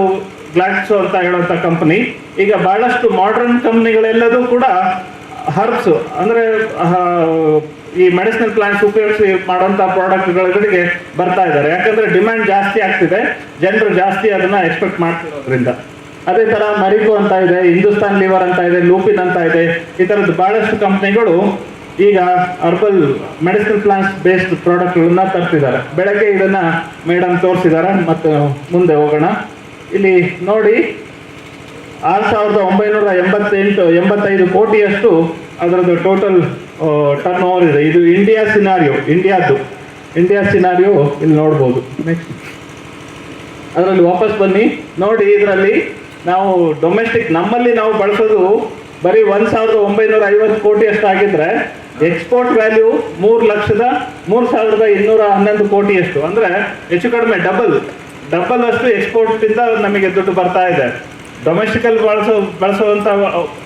ಗ್ಲಾಕ್ಸೋ ಅಂತ ಹೇಳುವಂತ ಕಂಪ್ನಿ ಈಗ ಬಹಳಷ್ಟು ಮಾಡರ್ನ್ ಕಂಪ್ನಿಗಳೆಲ್ಲದೂ ಕೂಡ ಹರ್ಬ್ಸ್ ಅಂದ್ರೆ ಈ ಮೆಡಿಸಿನಲ್ ಪ್ಲಾಂಟ್ಸ್ ಉಪಯೋಗಿಸಿ ಮಾಡುವಂತ ಪ್ರಾಡಕ್ಟ್ಗಳಿಗೆ ಬರ್ತಾ ಇದ್ದಾರೆ. ಯಾಕಂದ್ರೆ ಡಿಮ್ಯಾಂಡ್ ಜಾಸ್ತಿ ಆಗ್ತಿದೆ. ಜನರು ಜಾಸ್ತಿ ಅದನ್ನ ಎಕ್ಸ್ಪೆಕ್ಟ್ ಮಾಡ್ತಿರೋದ್ರಿಂದ. ಅದೇ ತರ ಮರಿಕೋ ಅಂತ ಇದೆ ಹಿಂದೂಸ್ತಾನ್ ಲಿವರ್ ಅಂತ ಇದೆ ಲೂಪಿನ್ ಅಂತ ಇದೆ. ಈ ಥರದ್ದು ಬಹಳಷ್ಟು ಕಂಪ್ನಿಗಳು ಈಗ ಹರ್ಬಲ್ ಮೆಡಿಸಿನಲ್ ಪ್ಲಾಂಟ್ಸ್ ಬೇಸ್ಡ್ ಪ್ರಾಡಕ್ಟ್ಗಳನ್ನ ತರ್ತಿದ್ದಾರೆ ಬೆಳಗ್ಗೆ ಇದನ್ನ ಮೇಡಮ್ ತೋರಿಸಿದ್ದಾರೆ ಮತ್ತು ಮುಂದೆ ಹೋಗೋಣ. ಇಲ್ಲಿ ನೋಡಿ, ಆರು ಸಾವಿರದ ಒಂಬೈನೂರ ಎಂಬತ್ತೆಂಟು, ಎಂಬತ್ತೈದು ಕೋಟಿಯಷ್ಟು ಅದರದ್ದು ಟೋಟಲ್ ಟರ್ನ್ ಓವರ್ ಇದೆ. ಇದು ಇಂಡಿಯಾ ಸಿನಾರಿಯೋ ಇಂಡಿಯಾದ್ದು ಇಂಡಿಯಾ ಸಿನಾರಿಯೋ ಇಲ್ಲಿ ನೋಡ್ಬೋದು. ನೆಕ್ಸ್ಟ್ ಅದರಲ್ಲಿ ವಾಪಸ್ ಬನ್ನಿ. ನೋಡಿ, ಇದರಲ್ಲಿ ನಾವು ಡೊಮೆಸ್ಟಿಕ್ ನಮ್ಮಲ್ಲಿ ನಾವು ಬಳಸೋದು ಬರೀ ಒಂದು ಸಾವಿರದ ಒಂಬೈನೂರ ಐವತ್ತು ಕೋಟಿಯಷ್ಟು ಅಷ್ಟಾಗಿದ್ರೆ ಎಕ್ಸ್ಪೋರ್ಟ್ ವ್ಯಾಲ್ಯೂ ಮೂರು ಲಕ್ಷದ ಮೂರು ಸಾವಿರದ ಇನ್ನೂರ ಹನ್ನೊಂದು ಕೋಟಿಯಷ್ಟು ಅಂದ್ರೆ ಹೆಚ್ಚು ಕಡಿಮೆ ಡಬಲ್ ಡಬಲ್ ಅಷ್ಟು ಎಕ್ಸ್ಪೋರ್ಟ್ ಇಂದ ನಮಗೆ ದುಡ್ಡು ಬರ್ತಾ ಇದೆ. ಡೊಮೆಸ್ಟಿಕಲ್ ಬಳಸೋ, ಬಳಸುವಂತ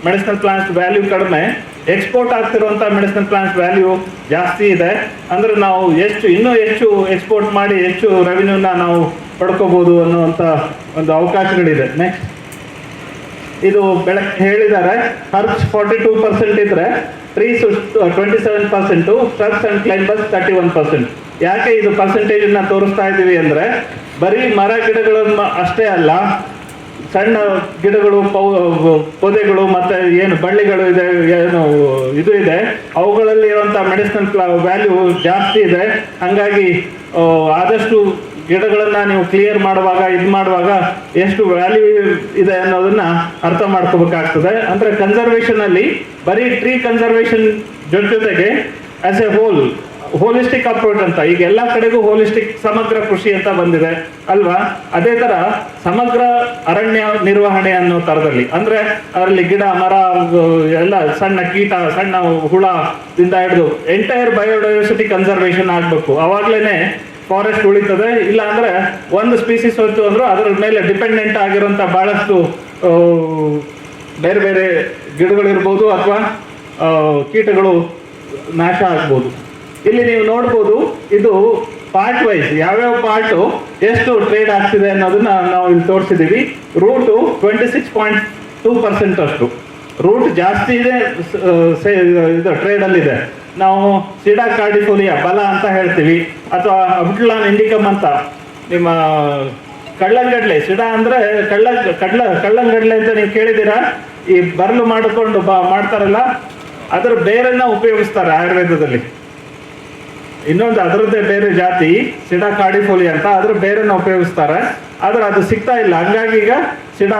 ಮೆಡಿಸಿನಲ್ ಪ್ಲಾಂಟ್ಸ್ ವ್ಯಾಲ್ಯೂ ಕಡಿಮೆ. ಎಕ್ಸ್ಪೋರ್ಟ್ ಆಗ್ತಿರುವಂಥ ಮೆಡಿಸಿನಲ್ ಪ್ಲಾಂಟ್ಸ್ ವ್ಯಾಲ್ಯೂ ಜಾಸ್ತಿ ಇದೆ. ಅಂದ್ರೆ ನಾವು ಎಷ್ಟು ಇನ್ನೂ ಹೆಚ್ಚು ಎಕ್ಸ್ಪೋರ್ಟ್ ಮಾಡಿ ಹೆಚ್ಚು ರೆವಿನ್ಯೂನ ನಾವು ಪಡ್ಕೋಬೋದು ಅನ್ನುವಂತ ಒಂದು ಅವಕಾಶಗಳಿದೆ. ನೆಕ್ಸ್ಟ್ ಇದು ಬೆಳಕ್ ಹೇಳಿದ್ದಾರೆ. ಖರ್ಚು ಫಾರ್ಟಿ ಟೂ ಪರ್ಸೆಂಟ್ ಇದ್ರೆ trees twenty seven percent trucks and climbers thirty one percent ಯಾಕೆ ಇದು ಪರ್ಸೆಂಟೇಜ್ನ ತೋರಿಸ್ತಾ ಇದ್ದೀವಿ ಅಂದ್ರೆ, ಬರೀ ಮರ ಗಿಡಗಳನ್ನು ಅಷ್ಟೇ ಅಲ್ಲ, ಸಣ್ಣ ಗಿಡಗಳು, ಪೌ- ಪೊದೆಗಳು ಮತ್ತೆ ಏನು ಬಳ್ಳಿಗಳು ಇದೆ, ಏನು ಇದು ಇದೆ, ಅವುಗಳಲ್ಲಿ ಇರುವಂತಹ ಮೆಡಿಸಿನಲ್ ವ್ಯಾಲ್ಯೂ ಜಾಸ್ತಿ ಇದೆ. ಹಂಗಾಗಿ ಆದಷ್ಟು ಗಿಡಗಳನ್ನ ನೀವು ಕ್ಲಿಯರ್ ಮಾಡುವಾಗ, ಇದು ಮಾಡುವಾಗ ಎಷ್ಟು ವ್ಯಾಲ್ಯೂ ಇದೆ ಅನ್ನೋದನ್ನ ಅರ್ಥ ಮಾಡ್ಕೋಬೇಕಾಗ್ತದೆ. ಅಂದ್ರೆ ಕನ್ಸರ್ವೇಷನಲ್ಲಿ ಬರೀ ಟ್ರೀ ಕನ್ಸರ್ವೇಷನ್ ಜೊತೆಗೆ as a whole holistic approach ಅಂತ, ಈಗ ಎಲ್ಲಾ ಕಡೆಗೂ ಹೋಲಿಸ್ಟಿಕ್ ಸಮಗ್ರ ಕೃಷಿ ಅಂತ ಬಂದಿದೆ ಅಲ್ವಾ? ಅದೇ ತರ ಸಮಗ್ರ ಅರಣ್ಯ ನಿರ್ವಹಣೆ ಅನ್ನೋ ತರದಲ್ಲಿ, ಅಂದ್ರೆ ಅದರಲ್ಲಿ ಗಿಡ, ಮರ ಎಲ್ಲ ಸಣ್ಣ ಕೀಟ, ಸಣ್ಣ ಹುಳದಿಂದ ಹಿಡಿದು ಎಂಟೈರ್ ಬಯೋಡೈವರ್ಸಿಟಿ ಕನ್ಸರ್ವೇಷನ್ ಆಗ್ಬೇಕು. ಅವಾಗ್ಲೇನೆ ಫಾರೆಸ್ಟ್ ಉಳಿತದೆ. ಇಲ್ಲ ಅಂದ್ರೆ ಒಂದು ಸ್ಪೀಸೀಸ್ ಹೋಯ್ತು ಅಂದ್ರೆ ಅದರ ಮೇಲೆ ಡಿಪೆಂಡೆಂಟ್ ಆಗಿರುವಂತ ಬಹಳಷ್ಟು ಬೇರೆ ಬೇರೆ ಗಿಡಗಳಿರ್ಬೋದು ಅಥವಾ ಕೀಟಗಳು ನಾಶ ಆಗ್ಬೋದು. ಇಲ್ಲಿ ನೀವು ನೋಡ್ಬೋದು, ಇದು ಪಾರ್ಟ್ ವೈಸ್ ಯಾವ್ಯಾವ ಪಾರ್ಟು ಎಷ್ಟು ಟ್ರೇಡ್ ಆಗ್ತಿದೆ ಅನ್ನೋದನ್ನ ನಾವು ಇಲ್ಲಿ ತೋರಿಸಿದೀವಿ root twenty six point two percent ಅಷ್ಟು. ರೂಟ್ ಜಾಸ್ತಿ ಇದೆ ಇದು ಟ್ರೇಡಲ್ಲಿದೆ. ನಾವು ಸಿಡಾ ಕಾರ್ಡಿಫೋಲಿಯಾ ಬಲ ಅಂತ ಹೇಳ್ತೀವಿ, ಅಥವಾ ಅಬ್ಡುಲಾನ್ ಇಂಡಿಕಮ್ ಅಂತ. ನಿಮ್ಮ ಕಳ್ಳಂಗಡ್ಲೆ ಸಿಡಾ ಅಂದ್ರೆ ಕಳ್ಳ ಕಡ್ಲ, ಕಳ್ಳಂಗಡ್ಲೆ ಅಂತ ನೀವು ಕೇಳಿದ್ದೀರಾ? ಈ ಬರ್ಲು ಮಾಡಿಕೊಂಡು ಬಾ, ಮಾಡ್ತಾರಲ್ಲ, ಅದರ ಬೇರನ್ನ ಉಪಯೋಗಿಸ್ತಾರೆ ಆಯುರ್ವೇದದಲ್ಲಿ. ಇನ್ನೊಂದು ಅದರದ್ದೇ ಬೇರೆ ಜಾತಿ ಸಿಡಾ ಕಾಡಿಫೋಲಿ ಅಂತ ಅದ್ರ ಬೇರೆನ ಉಪಯೋಗಿಸ್ತಾರೆ. ಆದ್ರೆ ಅದು ಸಿಗ್ತಾ ಇಲ್ಲ. ಹಂಗಾಗಿ ಈಗ ಸಿಡಾ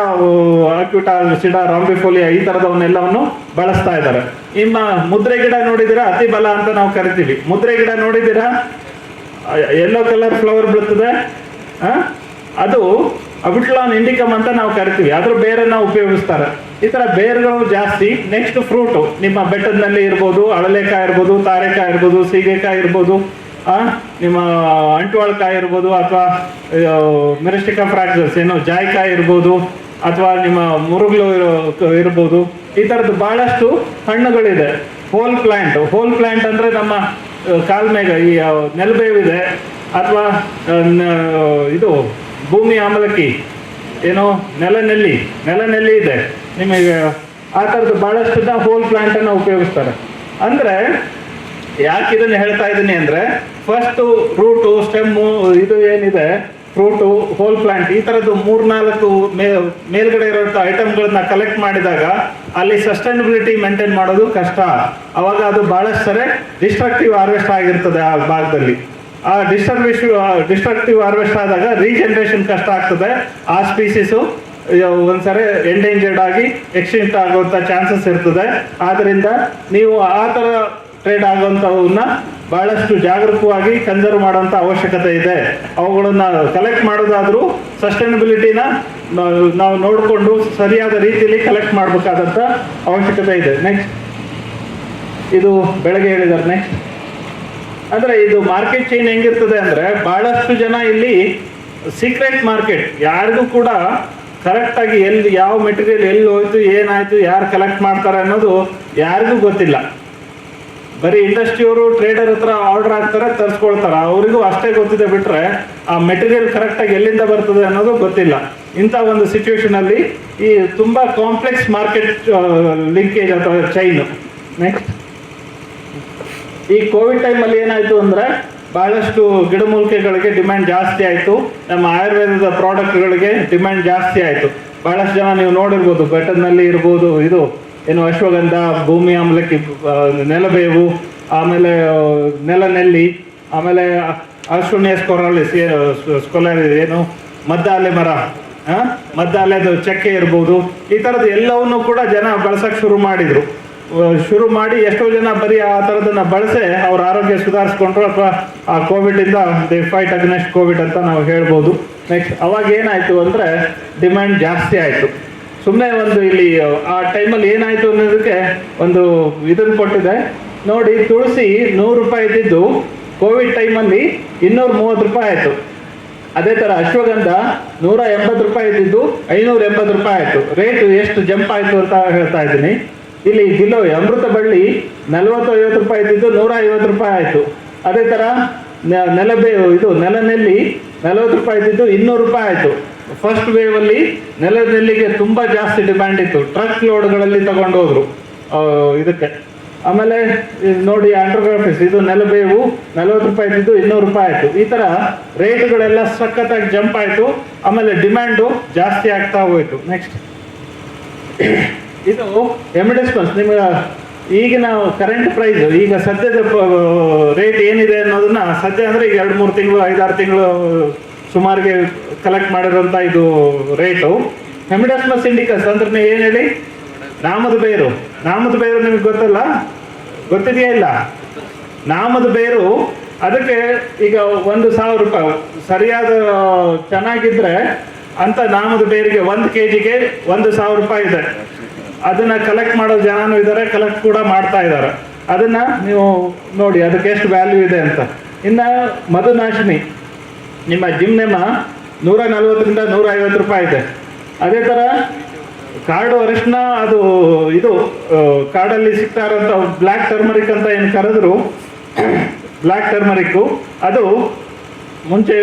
ಅಕ್ಯೂಟ ಸಿಡಾ ರಾಂಬಿಫೋಲಿಯಾ ಈ ತರದವನ್ನೆಲ್ಲವನ್ನು ಬಳಸ್ತಾ ಇದ್ದಾರೆ. ನಿಮ್ಮ ಮುದ್ರೆ ಗಿಡ ನೋಡಿದಿರಾ ಅತಿ ಬಲ ಅಂತ ನಾವು ಕರಿತೀವಿ. ಮುದ್ರೆ ಗಿಡ ನೋಡಿದಿರ ಯೆಲ್ಲೋ ಕಲರ್ ಫ್ಲವರ್ ಬೀಳ್ತದೆ? ಅದು ಅಬಿಟ್ಲಾನ್ ಇಂಡಿಕಮ್ ಅಂತ ನಾವು ಕರಿತೀವಿ. ಅದ್ರ ಬೇರನ್ನ ಉಪಯೋಗಿಸ್ತಾರೆ. ಈ ಥರ ಬೇರುಗಳು ಜಾಸ್ತಿ. ನೆಕ್ಸ್ಟ್ ಫ್ರೂಟು ನಿಮ್ಮ ಬೆಟ್ಟದಲ್ಲಿ ಇರ್ಬೋದು, ಅಳಲೆಕಾಯಿ ಇರ್ಬೋದು, ತಾರೆಕಾಯಿ ಇರ್ಬೋದು, ಸೀಗೆಕಾಯಿ ಇರ್ಬೋದು ನಿಮ್ಮ ಅಂಟ್ವಾಳಕಾಯಿ ಇರ್ಬೋದು, ಅಥವಾ ಮಿರಿಸ್ಟಿಕಾ ಫ್ರಾಕ್ಸಸ್, ಏನು, ಜಾಯ್ಕಾಯಿ ಇರ್ಬೋದು, ಅಥವಾ ನಿಮ್ಮ ಮುರುಗ್ಲು ಇರೋ- ಇರ್ಬೋದು, ಈ ಥರದ್ದು ಬಹಳಷ್ಟು ಹಣ್ಣುಗಳಿದೆ. ಹೋಲ್ ಪ್ಲಾಂಟ್ ಹೋಲ್ ಪ್ಲಾಂಟ್ ಅಂದ್ರೆ ನಮ್ಮ ಕಾಲ್ಮೇಗ ಈ ನೆಲಬೇವಿದೆ, ಅಥವಾ ಇದು ಭೂಮಿ ಆಮಲಕ್ಕಿ. ಏನು ನೆಲನೆಲ್ಲಿ ನೆಲನೆಲ್ಲಿ ಇದೆ. ನಿಮಗೆ ಆ ಥರದ್ದು ಬಹಳಷ್ಟು ಹೋಲ್ ಪ್ಲಾಂಟ್ ಅನ್ನು ಉಪಯೋಗಿಸ್ತಾರೆ. ಅಂದ್ರೆ ಯಾಕೆ ಇದನ್ನು ಹೇಳ್ತಾ ಇದ್ದೀನಿ ಅಂದ್ರೆ ಫಸ್ಟ್ ರೂಟು ಸ್ಟೆಮ್ಮು ಇದು ಏನಿದೆ ಫ್ರೂಟು ಹೋಲ್ ಪ್ಲಾಂಟ್ ಈ ಥರದ್ದು ಮೂರ್ನಾಲ್ಕು ಮೇ, ಮೇಲ್ಗಡೆ ಇರೋಂಥ ಐಟಮ್ಗಳನ್ನ ಕಲೆಕ್ಟ್ ಮಾಡಿದಾಗ ಅಲ್ಲಿ ಸಸ್ಟೈನಬಿಲಿಟಿ ಮೇಂಟೈನ್ ಮಾಡೋದು ಕಷ್ಟ. ಅವಾಗ ಅದು ಬಹಳಷ್ಟು ಸರಿ ಡಿಸ್ಟ್ರಕ್ಟಿವ್ ಹಾರ್ವೆಸ್ಟ್ ಆಗಿರ್ತದೆ ಆ ಭಾಗದಲ್ಲಿ. ಆ ಡಿಸ್ಟರ್ಬಿಶ್ ಡಿಸ್ಟ್ರಕ್ಟಿವ್ ಹಾರ್ವೆಸ್ಟ್ ಆದಾಗ ರೀಜನ್ರೇಷನ್ ಕಷ್ಟ ಆಗ್ತದೆ. ಆ ಸ್ಪೀಸೀಸು ಒಂದ್ಸರಿ ಎಂಡೇಂಜರ್ಡ್ ಆಗಿ ಎಕ್ಸ್ಟಿಂಕ್ಟ್ ಆಗುವಂಥ ಚಾನ್ಸಸ್ ಇರ್ತದೆ. ಆದ್ದರಿಂದ ನೀವು ಆ ಥರ ಟ್ರೇಡ್ ಆಗುವಂಥವನ್ನ ಬಹಳಷ್ಟು ಜಾಗರೂಕವಾಗಿ ಕನ್ಸರ್ವ್ ಮಾಡುವಂಥ ಅವಶ್ಯಕತೆ ಇದೆ. ಅವುಗಳನ್ನ ಕಲೆಕ್ಟ್ ಮಾಡೋದಾದ್ರೂ ಸಸ್ಟೈನಬಿಲಿಟಿನ ನಾವು ನೋಡಿಕೊಂಡು ಸರಿಯಾದ ರೀತಿಯಲ್ಲಿ ಕಲೆಕ್ಟ್ ಮಾಡಬೇಕಾದಂಥ ಅವಶ್ಯಕತೆ ಇದೆ. ನೆಕ್ಸ್ಟ್ ಇದು ಬೆಳಗ್ಗೆ ಹೇಳಿದ್ದಾರೆ ನೆಕ್ಸ್ಟ್ ಅಂದ್ರೆ ಇದು ಮಾರ್ಕೆಟ್ ಚೈನ್ ಹೆಂಗಿರ್ತದೆ ಅಂದ್ರೆ ಬಹಳಷ್ಟು ಜನ ಇಲ್ಲಿ ಸೀಕ್ರೆಟ್ ಮಾರ್ಕೆಟ್ ಯಾರಿಗೂ ಕೂಡ ಕರೆಕ್ಟಾಗಿ ಎಲ್ಲಿ ಯಾವ ಮೆಟೀರಿಯಲ್ ಎಲ್ಲಿ ಹೋಯ್ತು, ಏನಾಯ್ತು, ಯಾರು ಕಲೆಕ್ಟ್ ಮಾಡ್ತಾರೆ ಅನ್ನೋದು ಯಾರಿಗೂ ಗೊತ್ತಿಲ್ಲ. ಬರೀ ಇಂಡಸ್ಟ್ರಿಯವರು ಟ್ರೇಡರ್ ಹತ್ರ ಆರ್ಡರ್ ಹಾಕ್ತಾರೆ, ತರಿಸ್ಕೊಳ್ತಾರೆ. ಅವರಿಗೂ ಅಷ್ಟೇ ಗೊತ್ತಿದೆ ಬಿಟ್ರೆ ಆ ಮೆಟೀರಿಯಲ್ ಕರೆಕ್ಟಾಗಿ ಎಲ್ಲಿಂದ ಬರ್ತದೆ ಅನ್ನೋದು ಗೊತ್ತಿಲ್ಲ. ಇಂಥ ಒಂದು ಸಿಚುವೇಶನ್ ಅಲ್ಲಿ ಈ ತುಂಬಾ ಕಾಂಪ್ಲೆಕ್ಸ್ ಮಾರ್ಕೆಟ್ ಲಿಂಕೇಜ್ ಅಥವಾ ಚೈನ್ ನೆಕ್ಸ್ಟ್ ಈ ಕೋವಿಡ್ ಟೈಮಲ್ಲಿ ಏನಾಯ್ತು ಅಂದ್ರೆ ಬಹಳಷ್ಟು ಗಿಡಮೂಲಿಕೆಗಳಿಗೆ ಡಿಮ್ಯಾಂಡ್ ಜಾಸ್ತಿ ಆಯಿತು. ನಮ್ಮ ಆಯುರ್ವೇದದ ಪ್ರಾಡಕ್ಟ್ಗಳಿಗೆ ಡಿಮ್ಯಾಂಡ್ ಜಾಸ್ತಿ ಆಯಿತು. ಬಹಳಷ್ಟು ಜನ ನೀವು ನೋಡಿರ್ಬೋದು ಬೆಟ್ಟದಲ್ಲಿ ಇರ್ಬೋದು, ಇದು ಏನು ಅಶ್ವಗಂಧ, ಭೂಮಿ ಆಮ್ಲಕ್ಕೆ ನೆಲಬೇವು, ಆಮೇಲೆ ನೆಲ ನೆಲನೆಲ್ಲಿ, ಆಮೇಲೆ ಅಶ್ವಿನಿಯ ಸ್ಕೊರಲಿ ಸ್ಕೊಲರ್ ಏನು, ಮದ್ದಾಲೆ ಮರ? ಮದ್ದಾಲೆದು ಚಕ್ಕೆ ಇರ್ಬೋದು. ಈ ಥರದ್ದು ಎಲ್ಲವನ್ನೂ ಕೂಡ ಜನ ಬಳಸಕ್ಕೆ ಶುರು ಮಾಡಿದ್ರು. ಶುರು ಮಾಡಿ ಎಷ್ಟೋ ಜನ ಬರೀ ಆ ಥರದನ್ನು ಬಳಸಿ ಅವ್ರ ಆರೋಗ್ಯ ಸುಧಾರಿಸ್ಕೊಂಡ್ರು ಅಥವಾ ಆ ಕೋವಿಡ್ ಇಂದ ದೇ ಫೈಟ್ ಅಗ್ನೆಸ್ಟ್ ಕೋವಿಡ್ ಅಂತ ನಾವು ಹೇಳ್ಬೋದು. ನೆಕ್ಸ್ಟ್ ಅವಾಗ ಏನಾಯ್ತು ಅಂದ್ರೆ ಡಿಮ್ಯಾಂಡ್ ಜಾಸ್ತಿ ಆಯ್ತು. ಸುಮ್ಮನೆ ಒಂದು ಇಲ್ಲಿ, ಆ ಟೈಮಲ್ಲಿ ಏನಾಯ್ತು ಅನ್ನೋದಕ್ಕೆ ಒಂದು ಇದನ್ನು ಕೊಟ್ಟಿದೆ. ನೋಡಿ, ತುಳಸಿ ನೂರು ರೂಪಾಯಿ ಇದ್ದಿದ್ದು ಕೋವಿಡ್ ಟೈಮಲ್ಲಿ ಇನ್ನೂರ ಮೂವತ್ತು ರೂಪಾಯಿ ಆಯ್ತು. ಅದೇ ತರ ಅಶ್ವಗಂಧ ನೂರ ಎಂಬತ್ತು ರೂಪಾಯಿ ಇದ್ದಿದ್ದು, ಐನೂರ ಎಂಬತ್ತು ರೂಪಾಯಿ ಆಯ್ತು. ರೇಟ್ ಎಷ್ಟು ಜಂಪ್ ಆಯ್ತು ಅಂತ ಹೇಳ್ತಾ ಇದ್ದೀನಿ. ಇಲ್ಲಿ ಕಿಲೋ ಅಮೃತ ಬಳ್ಳಿ ನಲವತ್ತು ಐವತ್ತು ರೂಪಾಯಿ ಇದ್ದಿದ್ದು ನೂರ ಐವತ್ತು ರೂಪಾಯಿ ಆಯ್ತು. ಅದೇ ತರ ನ- ನೆಲಬೇವು ಇದು ನೆಲನೆಲ್ಲಿ ನಲವತ್ತು ರೂಪಾಯಿ ಇದ್ದಿದ್ದು ಇನ್ನೂರು ರೂಪಾಯಿ ಆಯ್ತು. ಫಸ್ಟ್ ವೇವ್ ಅಲ್ಲಿ ನೆಲನೆಲ್ಲಿಗೆ ತುಂಬಾ ಜಾಸ್ತಿ ಡಿಮ್ಯಾಂಡ್ ಇತ್ತು. ಟ್ರಕ್ ಲೋಡ್ಗಳಲ್ಲಿ ತಗೊಂಡು ಹೋದ್ರು ಇದಕ್ಕೆ. ಆಮೇಲೆ ನೋಡಿ ಆಂಡ್ರೋಗ್ರಾಫಿಸ್ ಇದು ನೆಲಬೇವು ನಲವತ್ತು ರೂಪಾಯಿ ಇದ್ದಿದ್ದು ಇನ್ನೂರು ರೂಪಾಯಿ ಆಯ್ತು. ಈ ತರ ರೇಟ್ಗಳೆಲ್ಲ ಸಖತ್ತಾಗಿ ಜಂಪ್ ಆಯ್ತು. ಆಮೇಲೆ ಡಿಮ್ಯಾಂಡು ಜಾಸ್ತಿ ಆಗ್ತಾ ಹೋಯ್ತು. ನೆಕ್ಸ್ಟ್ ಇದು ಎಮಿಡಿಸ್ಪನ್ಸ್ ನಿಮಗೆ ಈಗಿನ ಕರೆಂಟ್ ಪ್ರೈಸ್ ಈಗ ಸದ್ಯದ ರೇಟ್ ಏನಿದೆ ಅನ್ನೋದನ್ನ ಸದ್ಯ ಅಂದ್ರೆ ಈಗ ಎರಡು ಮೂರು ತಿಂಗಳು, ಐದಾರು ತಿಂಗಳು ಸುಮಾರಿಗೆ ಕಲೆಕ್ಟ್ ಮಾಡಿರೋಂಥ ಇದು ರೇಟು ಹೆಮಿಡಸ್ಮಸ್ ಇಂಡಿಕಸ್ ಅಂದ್ರೆ ಏನು ಹೇಳಿ? ನಾಮದ ಬೇರು. ನಾಮದ ಬೇರು ನಿಮಗೆ ಗೊತ್ತಲ್ಲ? ಗೊತ್ತಿದೆಯಾ ಇಲ್ಲ? ನಾಮದ ಬೇರು, ಅದಕ್ಕೆ ಈಗ ಒಂದು ಸಾವಿರ ರೂಪಾಯಿ, ಸರಿಯಾದ ಚೆನ್ನಾಗಿದ್ರೆ ಅಂತ ನಾಮದ ಬೇರಿಗೆ ಒಂದು ಕೆ ಜಿಗೆ ಒಂದು ಸಾವಿರ ರೂಪಾಯಿ ಇದೆ. ಅದನ್ನ ಕಲೆಕ್ಟ್ ಮಾಡೋ ಜನನೂ ಇದ್ದಾರೆ ಕಲೆಕ್ಟ್ ಕೂಡ ಮಾಡ್ತಾ ಇದ್ದಾರೆ ಅದನ್ನ ನೀವು ನೋಡಿ, ಅದಕ್ಕೆ ಎಷ್ಟು ವ್ಯಾಲ್ಯೂ ಇದೆ ಅಂತ. ಇನ್ನ ಮಧುನಾಶಿನಿ, ನಿಮ್ಮ ಜಿಮ್ ನೇಮ ನೂರ ನಲ್ವತ್ತರಿಂದ ನೂರ ಐವತ್ತು ರೂಪಾಯಿ ಇದೆ. ಅದೇ ಥರ ಕಾಡು ಅರಿಶಿನ, ಅದು ಇದು ಕಾಡಲ್ಲಿ ಸಿಗ್ತಾ ಇರೋಂಥ ಬ್ಲ್ಯಾಕ್ ಟರ್ಮರಿಕ್ ಅಂತ ಏನು ಕರೆದ್ರು ಬ್ಲ್ಯಾಕ್ ಟರ್ಮರಿಕ್ಕು ಅದು ಮುಂಚೆ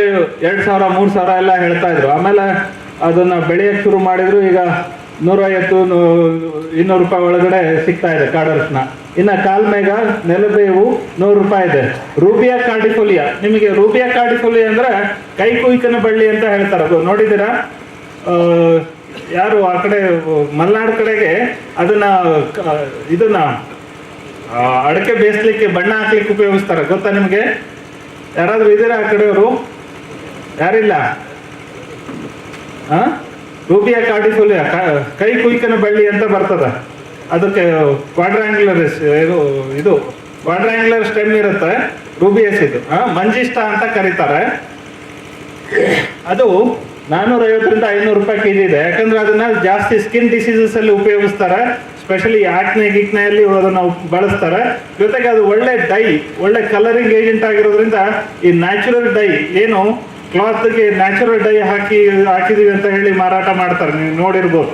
ಎರಡು ಸಾವಿರ, ಮೂರು ಸಾವಿರ ಎಲ್ಲ ಹೇಳ್ತಾ ಇದ್ರು. ಆಮೇಲೆ ಅದನ್ನ ಬೆಳೆಯಕ್ಕೆ ಶುರು ಮಾಡಿದ್ರು, ಈಗ ನೂರೈವತ್ತು ಇನ್ನೂರು ರೂಪಾಯಿ ಒಳಗಡೆ ಸಿಗ್ತಾ ಇದೆ ಕಾಡರ್ಸ್ನ ಇನ್ನ ಕಾಲ್ಮೇಘ ನೆಲಬೇವು ನೂರು ರೂಪಾಯಿ ಇದೆ. ರೂಬಿಯಾ ಕಾರ್ಡಿಫೋಲಿಯಾ ನಿಮಗೆ ರೂಬಿಯಾ ಕಾರ್ಡಿಫೋಲಿಯಾ ಅಂದ್ರೆ ಕೈ ಕುಯ್ಕನ ಬಳ್ಳಿ ಅಂತ ಹೇಳ್ತಾರೆ. ಅದು ನೋಡಿದ್ದೀರಾ? ಯಾರು ಆ ಕಡೆ, ಮಲೆನಾಡು ಕಡೆಗೆ ಅದನ್ನ ಇದನ್ನ ಅಡಕೆ ಬೇಯಿಸ್ಲಿಕ್ಕೆ ಬಣ್ಣ ಹಾಕ್ಲಿಕ್ಕೆ ಉಪಯೋಗಿಸ್ತಾರೆ. ಗೊತ್ತಾ ನಿಮಗೆ? ಯಾರಾದರೂ ಇದ್ದೀರಾ ಆ ಕಡೆಯವರು? ಯಾರಿಲ್ಲ? ಆ? ರೂಬಿಯಾ ಕಾರ್ಡಿಫೋಲಿಯಾ ಕ- ಕೈ ಕುಯ್ಕನ ಬಳ್ಳಿ ಅಂತ ಬರ್ತದ. ಅದಕ್ಕೆ ಕ್ವಾಡ್ರಾಂಗ್ಯುಲರ್ ಇದು ಇದು ಕ್ವಾಡ್ರಾಂಗ್ಯುಲರ್ ಸ್ಟೆಮ್ ಇರುತ್ತೆ. ರೂಬಿಯಸ್ ಇದು. ಮಂಜಿಷ್ಟ ಅಂತ ಕರೀತಾರೆ. ಅದು ನಾನ್ನೂರ ಐವತ್ತರಿಂದ ಐನೂರು ರೂಪಾಯಿ ಕೆಜಿ ಇದೆ. ಯಾಕಂದ್ರೆ ಅದನ್ನ ಜಾಸ್ತಿ ಸ್ಕಿನ್ ಡಿಸೀಸಸ್ ಅಲ್ಲಿ ಉಪಯೋಗಿಸ್ತಾರೆ. ಸ್ಪೆಷಲಿ ಆಕ್ನೆ ಗಿಕ್ನೆಯಲ್ಲಿ ಅದನ್ನ ಬಳಸ್ತಾರೆ. ಜೊತೆಗೆ ಅದು ಒಳ್ಳೆ ಡೈ ಒಳ್ಳೆ ಕಲರಿಂಗ್ ಏಜೆಂಟ್ ಆಗಿರೋದ್ರಿಂದ ಈ ನ್ಯಾಚುರಲ್ ಡೈ ಏನು ಕ್ಲಾತ್ಗೆ ನ್ಯಾಚುರಲ್ ಡೈ ಹಾಕಿ, ಹಾಕಿದೀವಿ ಅಂತ ಹೇಳಿ ಮಾರಾಟ ಮಾಡ್ತಾರೆ. ನೀವು ನೋಡಿರ್ಬೋದು.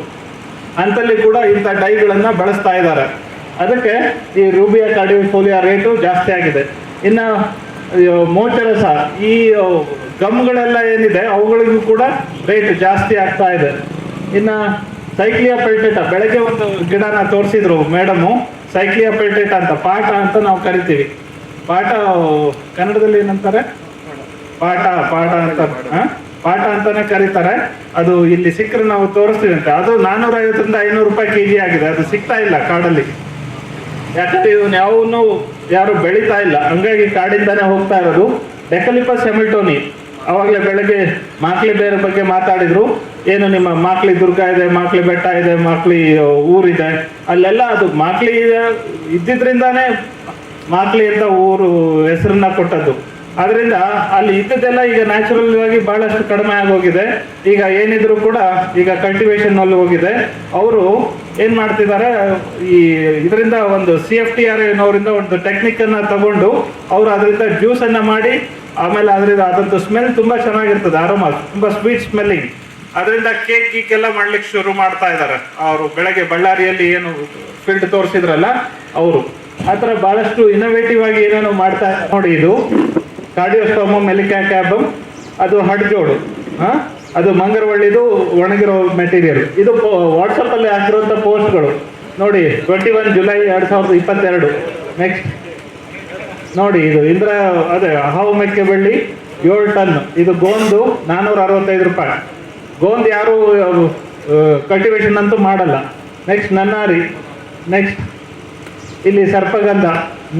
ಅಂತಲ್ಲಿ ಕೂಡ ಇಂಥ ಡೈಗಳನ್ನ ಬಳಸ್ತಾ ಇದ್ದಾರೆ. ಅದಕ್ಕೆ ಈ ರೂಬಿಯಾ ಕಾರ್ಡಿಫೋಲಿಯಾ ರೇಟು ಜಾಸ್ತಿ ಆಗಿದೆ. ಇನ್ನು ಮೋಚರಸ, ಈ ಗಮ್ಗಳೆಲ್ಲ ಏನಿದೆ, ಅವುಗಳಿಗೂ ಕೂಡ ರೇಟ್ ಜಾಸ್ತಿ ಆಗ್ತಾ ಇದೆ. ಇನ್ನು ಸೈಕ್ಲಿಯಾ ಪೆಲ್ಟೇಟ ಬೆಳಗ್ಗೆ ಒಂದು ಗಿಡನ ತೋರಿಸಿದ್ರು ಮೇಡಮು ಸೈಕ್ಲಿಯಾ ಪೆಲ್ಟೇಟ ಅಂತ, ಪಾಠ ಅಂತ ನಾವು ಕರಿತೀವಿ. ಪಾಠ ಕನ್ನಡದಲ್ಲಿ ಏನಂತಾರೆ? ಪಾಠ ಪಾಠ ಅಂತ? ಪಾಠ ಅಂತಾನೆ ಕರೀತಾರೆ. ಅದು ಇಲ್ಲಿ ಸಿಕ್ಕರೆ ನಾವು ತೋರಿಸ್ತೀವಿ ಅಂತ ಅದು ನಾನ್ನೂರ ಐವತ್ತರಿಂದ ಐನೂರು ರೂಪಾಯಿ ಕೆಜಿ ಆಗಿದೆ. ಅದು ಸಿಗ್ತಾ ಇಲ್ಲ ಕಾಡಲ್ಲಿ. ಯಾಕಂದ್ರೆ ಇವನ್ ಯಾವನು ಯಾರು ಬೆಳೀತಾ ಇಲ್ಲ. ಹಂಗಾಗಿ ಕಾಡಿಂದಾನೆ ಹೋಗ್ತಾ ಇರೋದು. ಡೆಕಲಿಪ ಹೆಮಿಲ್ಟೋನಿ. ಅವಾಗಲೇ ಬೆಳಗ್ಗೆ ಮಾಕ್ಲಿ ಬೇರೆ ಬಗ್ಗೆ ಮಾತಾಡಿದ್ರು. ಏನು ನಿಮ್ಮ ಮಾಕ್ಲಿ ದುರ್ಗ ಇದೆ, ಮಾಕ್ಲಿ ಬೆಟ್ಟ ಇದೆ, ಮಾಕ್ಲಿ ಊರಿದೆ ಅಲ್ಲೆಲ್ಲ ಅದು ಮಾಕ್ಲಿ ಇದ್ದಿದ್ರಿಂದಾನೇ ಮಾಕ್ಲಿ ಅಂತ ಊರು ಹೆಸರನ್ನ ಕೊಟ್ಟದ್ದು. ಅದರಿಂದ ಅಲ್ಲಿ ಇದ್ದದ್ದೆಲ್ಲ ಈಗ ನ್ಯಾಚುರಲ್ ಆಗಿ ಬಹಳಷ್ಟು ಕಡಿಮೆ ಆಗೋಗಿದೆ. ಈಗ ಏನಿದ್ರು ಕೂಡ ಈಗ ಕಲ್ಟಿವೇಶನ್ ಅಲ್ಲಿ ಹೋಗಿದೆ. ಅವರು ಏನ್ ಮಾಡ್ತಿದ್ದಾರೆ, ಈ ಇದರಿಂದ ಒಂದು ಸಿ ಎಫ್ ಟಿ ಆರ್ ಎನ್ನುವರಿಂದ ಒಂದು ಟೆಕ್ನಿಕ್ ಅನ್ನ ತಗೊಂಡು ಅವರು ಅದರಿಂದ ಜ್ಯೂಸ್ ಅನ್ನ ಮಾಡಿ, ಆಮೇಲೆ ಅದರಿಂದ ಅದಂತ ಸ್ಮೆಲ್ ತುಂಬಾ ಚೆನ್ನಾಗಿರ್ತದೆ ಆರಾಮ ತುಂಬಾ ಸ್ವೀಟ್ ಸ್ಮೆಲ್ಲಿಂಗ್ ಅದರಿಂದ ಕೇಕ್ ಗೀಕ್ ಎಲ್ಲ ಮಾಡ್ಲಿಕ್ಕೆ ಶುರು ಮಾಡ್ತಾ ಇದ್ದಾರೆ ಅವರು ಬೆಳಗ್ಗೆ ಬಳ್ಳಾರಿಯಲ್ಲಿ ಏನು ಫೀಲ್ಡ್ ತೋರಿಸಿದ್ರಲ್ಲ, ಅವರು. ಆ ಥರ ಬಹಳಷ್ಟು ಇನ್ನೋವೇಟಿವ್ ಆಗಿ ಏನೇನೋ ಮಾಡ್ತಾ, ನೋಡಿ ಇದು. ಕಾರ್ಡಿಯೋಸ್ಟೋಮೋ ಮೆಲಿಕಾ ಕ್ಯಾಬಮ್ ಅದು ಹಡ್ಜೋಡು ಹಾ? ಅದು ಮಂಗರವಳ್ಳಿದು ಒಣಗಿರೋ ಮೆಟೀರಿಯಲ್ ಇದು ವಾಟ್ಸಪ್ ಅಲ್ಲಿ ಹಾಕಿರುವಂತ ಪೋಸ್ಟ್ಗಳು ನೋಡಿ ಟ್ವೆಂಟಿ ಒನ್ ಜುಲೈ ಎರಡ್ ಸಾವಿರದ ಇಪ್ಪತ್ತೆರಡು. ನೆಕ್ಸ್ಟ್ ನೋಡಿ, ಇದು ಇಂದ್ರ, ಅದೇ, ಹಾವು ಮೆಕ್ಕೆ ಬೆಳ್ಳಿ ಏಳು ಟನ್. ಇದು ಗೋಂದು ನಾನ್ನೂರ ಅರವತ್ತೈದು ರೂಪಾಯಿ. ಗೋಂದ್ ಯಾರು ಕಲ್ಟಿವೇಶನ್ ಅಂತೂ ಮಾಡಲ್ಲ. ನೆಕ್ಸ್ಟ್ ನನ್ನಾರಿ. ನೆಕ್ಸ್ಟ್ ಇಲ್ಲಿ ಸರ್ಪಗಂಧ.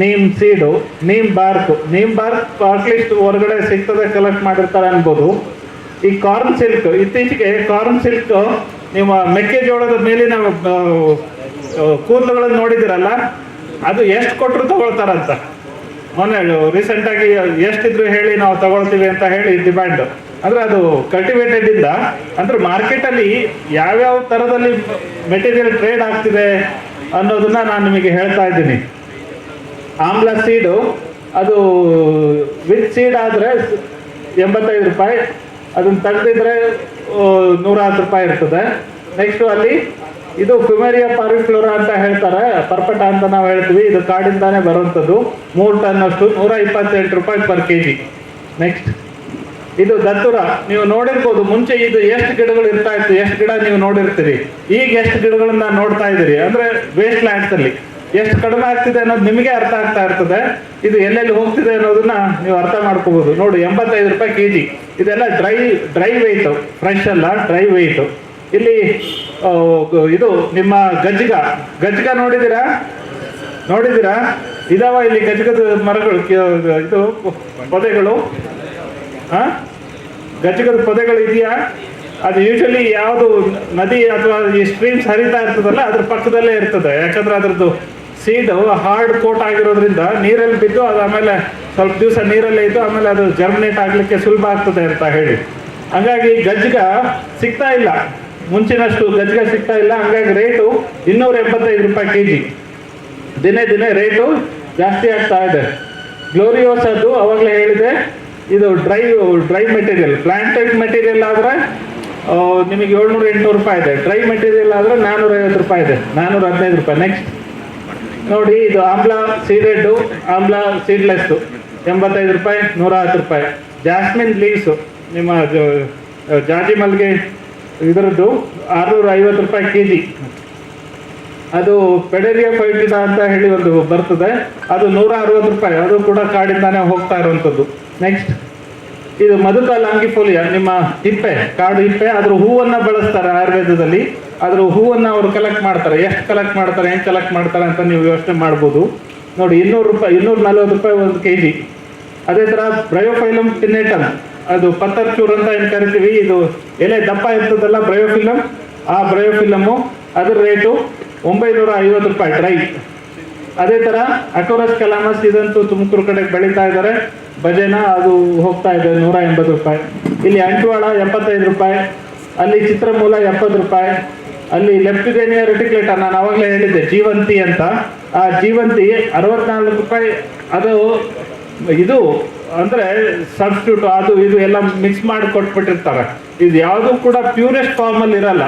Neem seed, neem bark. Neem bark at least ಹೊರಗಡೆ ಸಿಗ್ತದೆ ಕಲೆಕ್ಟ್ ಮಾಡಿರ್ತಾರೆ ಅನ್ಬೋದು. ಈ ಕಾರ್ನ್ ಸಿಲ್ಕ್ ಇತ್ತೀಚೆಗೆ ಕಾರ್ನ್ ಸಿಲ್ಕ್ ನಿಮ್ಮ ಮೆಕ್ಕೆಜೋಳದ ಮೇಲಿನ ಕೂದಲುಗಳನ್ನು ನೋಡಿದಿರಲ್ಲ ಅದು ಎಷ್ಟು ಕೊಟ್ಟರು ತಗೊಳ್ತಾರಂತ? ಮೊನ್ನೆ ರೀಸೆಂಟಾಗಿ ಎಷ್ಟಿದ್ರು ಹೇಳಿ ನಾವು ತಗೊಳ್ತೀವಿ ಅಂತ ಹೇಳಿ ಡಿಮ್ಯಾಂಡ್ ಅಂದರೆ ಅದು ಕಲ್ಟಿವೇಟೆಡ್ ಇಂದ, ಅಂದ್ರೆ ಮಾರ್ಕೆಟಲ್ಲಿ ಯಾವ್ಯಾವ ತರದಲ್ಲಿ ಮೆಟೀರಿಯಲ್ ಟ್ರೇಡ್ ಆಗ್ತಿದೆ ಅನ್ನೋದನ್ನ ನಾನು ನಿಮಗೆ ಹೇಳ್ತಾ ಇದ್ದೀನಿ. ಆಮ್ಲ ಸೀಡು ಅದು ವಿತ್ ಸೀಡ್ ಆದರೆ ಎಂಬತ್ತೈದು ರೂಪಾಯಿ. ಅದನ್ನ ತೆಗೆದಿದ್ರೆ ನೂರ ಹತ್ತು ರೂಪಾಯಿ ಇರ್ತದೆ. ನೆಕ್ಸ್ಟ್ ಅಲ್ಲಿ ಇದು ಫ್ಯುಮೇರಿಯಾ ಪಾರಿಫ್ಲೋರಾ ಅಂತ ಹೇಳ್ತಾರೆ. ಪರ್ಪಟ ಅಂತ ನಾವು ಹೇಳ್ತೀವಿ. ಇದು ಕಾಡಿಂದಾನೇ ಬರುವಂಥದ್ದು ಮೂರು ಟನ್ ಅಷ್ಟು, ನೂರ ಇಪ್ಪತ್ತೆಂಟು ರೂಪಾಯಿ ಪರ್ ಕೆ ಜಿ ನೆಕ್ಸ್ಟ್ ಇದು ದತ್ತುರ. ನೀವು ನೋಡಿರ್ಬೋದು, ಮುಂಚೆ ಇದು ಎಷ್ಟು ಗಿಡಗಳು ಇರ್ತಾ ಇತ್ತು, ಎಷ್ಟು ಗಿಡ ನೀವು ನೋಡಿರ್ತೀರಿ. ಈಗ ಎಷ್ಟು ಗಿಡಗಳನ್ನ ನೋಡ್ತಾ ಇದ್ದೀರಿ? ಅಂದ್ರೆ ವೇಸ್ಟ್ ಲ್ಯಾಂಡ್ಸ್ ಅಲ್ಲಿ. ಎಷ್ಟು ಕಡಿಮೆ ಆಗ್ತಿದೆ ಅನ್ನೋದು ನಿಮಗೆ ಅರ್ಥ ಆಗ್ತಾ ಇರ್ತದೆ. ಇದು ಎಲ್ಲೆಲ್ಲಿ ಹೋಗ್ತಿದೆ ಅನ್ನೋದನ್ನ ನೀವು ಅರ್ಥ ಮಾಡ್ಕೋಬಹುದು. ನೋಡಿ, ಎಂಬತ್ತೈದು ರೂಪಾಯಿ ಕೆ ಜಿ ಇದೆಲ್ಲ ಡ್ರೈ ಡ್ರೈ ವೆಯ್ಟ್ ಫ್ರೆಶ್ ಅಲ್ಲ, ಡ್ರೈ ವೆಯ್ಟ್ ಇಲ್ಲಿ ಇದು ನಿಮ್ಮ ಗಜ್ಜಗ. ಗಜ್ಜಿಗ ನೋಡಿದ್ದೀರಾ? ನೋಡಿದ್ದೀರಾ? ಇದಾವ ಇಲ್ಲಿ ಗಜ್ಜಗದ ಮರಗಳು ಇದು ಪೊದೆಗಳು? ಹಾಂ ಗಜ್ಜಗದ ಪೊದೆಗಳು ಇದೆಯಾ? ಅದು ಯೂಶಲಿ ಯಾವುದು ನದಿ ಅಥವಾ ಈ ಸ್ಟ್ರೀಮ್ಸ್ ಹರಿತಾ ಇರ್ತದಲ್ಲ, ಅದ್ರ ಪಕ್ಕದಲ್ಲೇ ಇರ್ತದೆ. ಯಾಕಂದ್ರೆ ಅದ್ರದ್ದು ಸೀಡ್ ಹಾರ್ಡ್ ಕೋಟ್ ಆಗಿರೋದ್ರಿಂದ ನೀರಲ್ಲಿ ಬಿದ್ದು ಅದು ಆಮೇಲೆ ಸ್ವಲ್ಪ ದಿವಸ ನೀರಲ್ಲೇ ಇದ್ದು ಆಮೇಲೆ ಅದು ಜರ್ಮಿನೇಟ್ ಆಗಲಿಕ್ಕೆ ಸುಲಭ ಆಗ್ತದೆ ಅಂತ ಹೇಳಿ. ಹಂಗಾಗಿ ಗಜ್ಗ ಸಿಗ್ತಾ ಇಲ್ಲ. ಮುಂಚಿನಷ್ಟು ಗಜ್ಗ ಸಿಗ್ತಾ ಇಲ್ಲ. ಹಂಗಾಗಿ ರೇಟು ಇನ್ನೂರ ಎಪ್ಪತ್ತೈದು ರೂಪಾಯಿ ಕೆ ಜಿ ದಿನೇ ದಿನೇ ರೇಟು ಜಾಸ್ತಿ ಆಗ್ತಾ ಇದೆ. ಗ್ಲೋರಿಯೋಸ್ ಅದು ಅವಾಗಲೇ ಹೇಳಿದೆ, ಇದು dry dry material planted material ಆದರೆ ನಿಮಗೆ ಏಳ್ನೂರ ಎಂಟುನೂರು ರೂಪಾಯಿ ಇದೆ. ಡ್ರೈ ಮೆಟೀರಿಯಲ್ ಆದರೆ ನಾನ್ನೂರ ಐವತ್ತು ರೂಪಾಯಿ ಇದೆ. ನಾನ್ನೂರ ಹದಿನೈದು ರೂಪಾಯಿ. ನೆಕ್ಸ್ಟ್ ನೋಡಿ, ಇದು ಆಮ್ಲ ಸೀಡೆಡ್ಡು ಆಮ್ಲ ಸೀಡ್ಲೆಸ್ಸು ಎಂಬತ್ತೈದು ರೂಪಾಯಿ ನೂರ ಹತ್ತು ರೂಪಾಯಿ. ಜಾಸ್ಮಿನ್ ಲೀವ್ಸು ನಿಮ್ಮ ಜಾಜಿ ಮಲ್ಲಿಗೆ ಇದರದ್ದು ಆರುನೂರ ಐವತ್ತು ರೂಪಾಯಿ ಕೆ ಜಿ ಅದು ಪೆಡೇರಿಯಾ ಪೈಟಿದ ಅಂತ ಹೇಳಿ ಒಂದು ಬರ್ತದೆ. ಅದು ನೂರ ಅರವತ್ತು ರೂಪಾಯಿ. ಅದು ಕೂಡ ಕಾಡಿಂದಾನೇ ಹೋಗ್ತಾ ಇರುವಂಥದ್ದು. ನೆಕ್ಸ್ಟ್ ಇದು ಮಧುಕ ಲಾಂಗಿಫೋಲಿಯಾ ನಿಮ್ಮ ಹಿಪ್ಪೆ, ಕಾಡು ಹಿಪ್ಪೆ ಅದ್ರ ಹೂವನ್ನು ಬಳಸ್ತಾರೆ ಆಯುರ್ವೇದದಲ್ಲಿ. ಅದ್ರ ಹೂವನ್ನು ಅವರು ಕಲೆಕ್ಟ್ ಮಾಡ್ತಾರೆ. ಎಷ್ಟು ಕಲೆಕ್ಟ್ ಮಾಡ್ತಾರೆ, ಹೆಂಗೆ ಕಲೆಕ್ಟ್ ಮಾಡ್ತಾರೆ ಅಂತ ನೀವು ಯೋಚನೆ ಮಾಡ್ಬೋದು. ನೋಡಿ, ಇನ್ನೂರು ರೂಪಾಯಿ, ಇನ್ನೂರ ನಲ್ವತ್ತು ರೂಪಾಯಿ ಒಂದು ಕೆ ಜಿ ಅದೇ ಥರ ಬ್ರಯೋಫೈಲಮ್ ಪಿನ್ನೇಟಮ್ ಅದು ಪತ್ತರ್ಚೂರ್ ಅಂತ ಏನು ಕರಿತೀವಿ? ಇದು ಎಲೆ ದಪ್ಪ ಇರ್ತದಲ್ಲ ಬ್ರಯೋಫಿಲಮ್ ಆ ಬ್ರಯೋಫಿಲಮ್ಮು ಅದ್ರ ರೇಟು ಒಂಬೈನೂರ ಐವತ್ತು ರೂಪಾಯಿ, ಡ್ರೈ. ಅದೇ ಥರ ಅಕೋರಸ್ ಕಲಾಮಸ್ ಇದಂತೂ ತುಮಕೂರು ಕಡೆ ಬೆಳೀತಾ ಇದ್ದಾರೆ ಭಜನ ಅದು ಹೋಗ್ತಾ ಇದೆ ನೂರ ಎಂಬತ್ತು ರೂಪಾಯಿ. ಇಲ್ಲಿ ಅಂಟ್ವಾಳ ಎಪ್ಪತ್ತೈದು ರೂಪಾಯಿ. ಅಲ್ಲಿ ಚಿತ್ರಮೂಲ ಎಪ್ಪತ್ತು ರೂಪಾಯಿ. ಅಲ್ಲಿ ಲೆಫ್ಟಿಗೇನಿಯಾ ರೆಟಿಕ್ಲೇಟರ್ ನಾನು ಅವಾಗಲೇ ಹೇಳಿದ್ದೆ, ಜೀವಂತಿ ಅಂತ. ಆ ಜೀವಂತಿ ಅರವತ್ನಾಲ್ಕು ರೂಪಾಯಿ, ಅದು ಇದು ಅಂದ್ರೆ ಸಬ್ಸ್ಟ್ಯೂಟ್ ಅದು ಇದು ಎಲ್ಲ ಮಿಕ್ಸ್ ಮಾಡಿ ಕೊಟ್ಬಿಟ್ಟಿರ್ತಾರೆ. ಇದು ಯಾವುದು ಕೂಡ ಪ್ಯೂರೆಸ್ಟ್ ಫಾರ್ಮಲ್ಲಿ ಇರಲ್ಲ.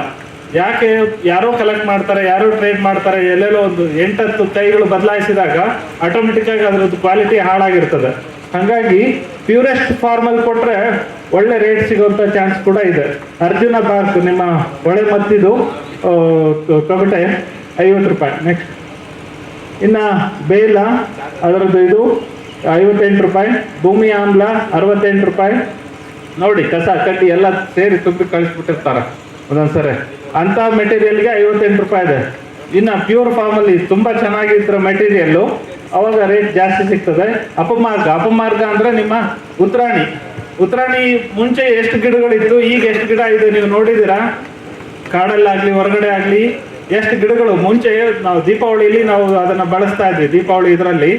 ಯಾಕೆ ಯಾರೋ ಕಲೆಕ್ಟ್ ಮಾಡ್ತಾರೆ, ಯಾರೋ ಟ್ರೇಡ್ ಮಾಡ್ತಾರೆ, ಎಲ್ಲೆಲ್ಲೋ ಒಂದು ಎಂಟತ್ತು ಕೈಗಳು ಬದಲಾಯಿಸಿದಾಗ ಆಟೋಮೆಟಿಕ್ಕಾಗಿ ಅದರದ್ದು ಕ್ವಾಲಿಟಿ ಹಾಳಾಗಿರ್ತದೆ. ಹಾಗಾಗಿ ಪ್ಯೂರೆಸ್ಟ್ ಫಾರ್ಮಲ್ ಕೊಟ್ಟರೆ ಒಳ್ಳೆ ರೇಟ್ ಸಿಗುವಂತ ಚಾನ್ಸ್ ಕೂಡ ಇದೆ. ಅರ್ಜುನ ಬಾರ್ಕ್ ನಿಮ್ಮ ಹೊಳೆ ಮತ್ತಿದು ತೊಗಟೆ ಐವತ್ತು ರೂಪಾಯಿ. ನೆಕ್ಸ್ಟ್ ಇನ್ನು ಬೇಲ, ಅದರದ್ದು ಇದು ಐವತ್ತೆಂಟು ರೂಪಾಯಿ, ಭೂಮಿ ಆಮ್ಲ ಅರವತ್ತೆಂಟು ರೂಪಾಯಿ. ನೋಡಿ, ಕಸ, ಕಡ್ಡಿ ಎಲ್ಲ ಸೇರಿ ತುಂಬಿ ಕಳಿಸ್ಬಿಟ್ಟಿರ್ತಾರೆ. ಒಂದೊಂದ್ಸರಿ. ಅಂಥ ಮೆಟೀರಿಯಲ್ಗೆ ಐವತ್ತೆಂಟು ರೂಪಾಯಿ ಇದೆ. ಇನ್ನು ಪ್ಯೂರ್ ಫಾರ್ಮಲ್ಲಿ ತುಂಬ ಚೆನ್ನಾಗಿರೋ ಮೆಟೀರಿಯಲ್ಲು ಅವಾಗ ರೇಟ್ ಜಾಸ್ತಿ ಸಿಗ್ತದೆ. ಅಪಮಾರ್ಗ ಅಪಮಾರ್ಗ ಅಂದರೆ ನಿಮ್ಮ ಉತ್ತರಾಣಿ. ಉತ್ತರಾಣಿ ಮುಂಚೆ ಎಷ್ಟು ಗಿಡಗಳಿತ್ತು, ಈಗ ಎಷ್ಟು ಗಿಡ ಇದೆ ನೀವು ನೋಡಿದ್ದೀರಾ? ಕಾಡಲ್ಲಾಗ್ಲಿ, ಹೊರಗಡೆ ಆಗಲಿ, ಎಷ್ಟು ಗಿಡಗಳು, ಮುಂಚೆ ನಾವು ದೀಪಾವಳಿಯಲ್ಲಿ ನಾವು ಅದನ್ನ ಬಳಸ್ತಾ ಇದ್ವಿ, ದೀಪಾವಳಿ ಇದರಲ್ಲಿ.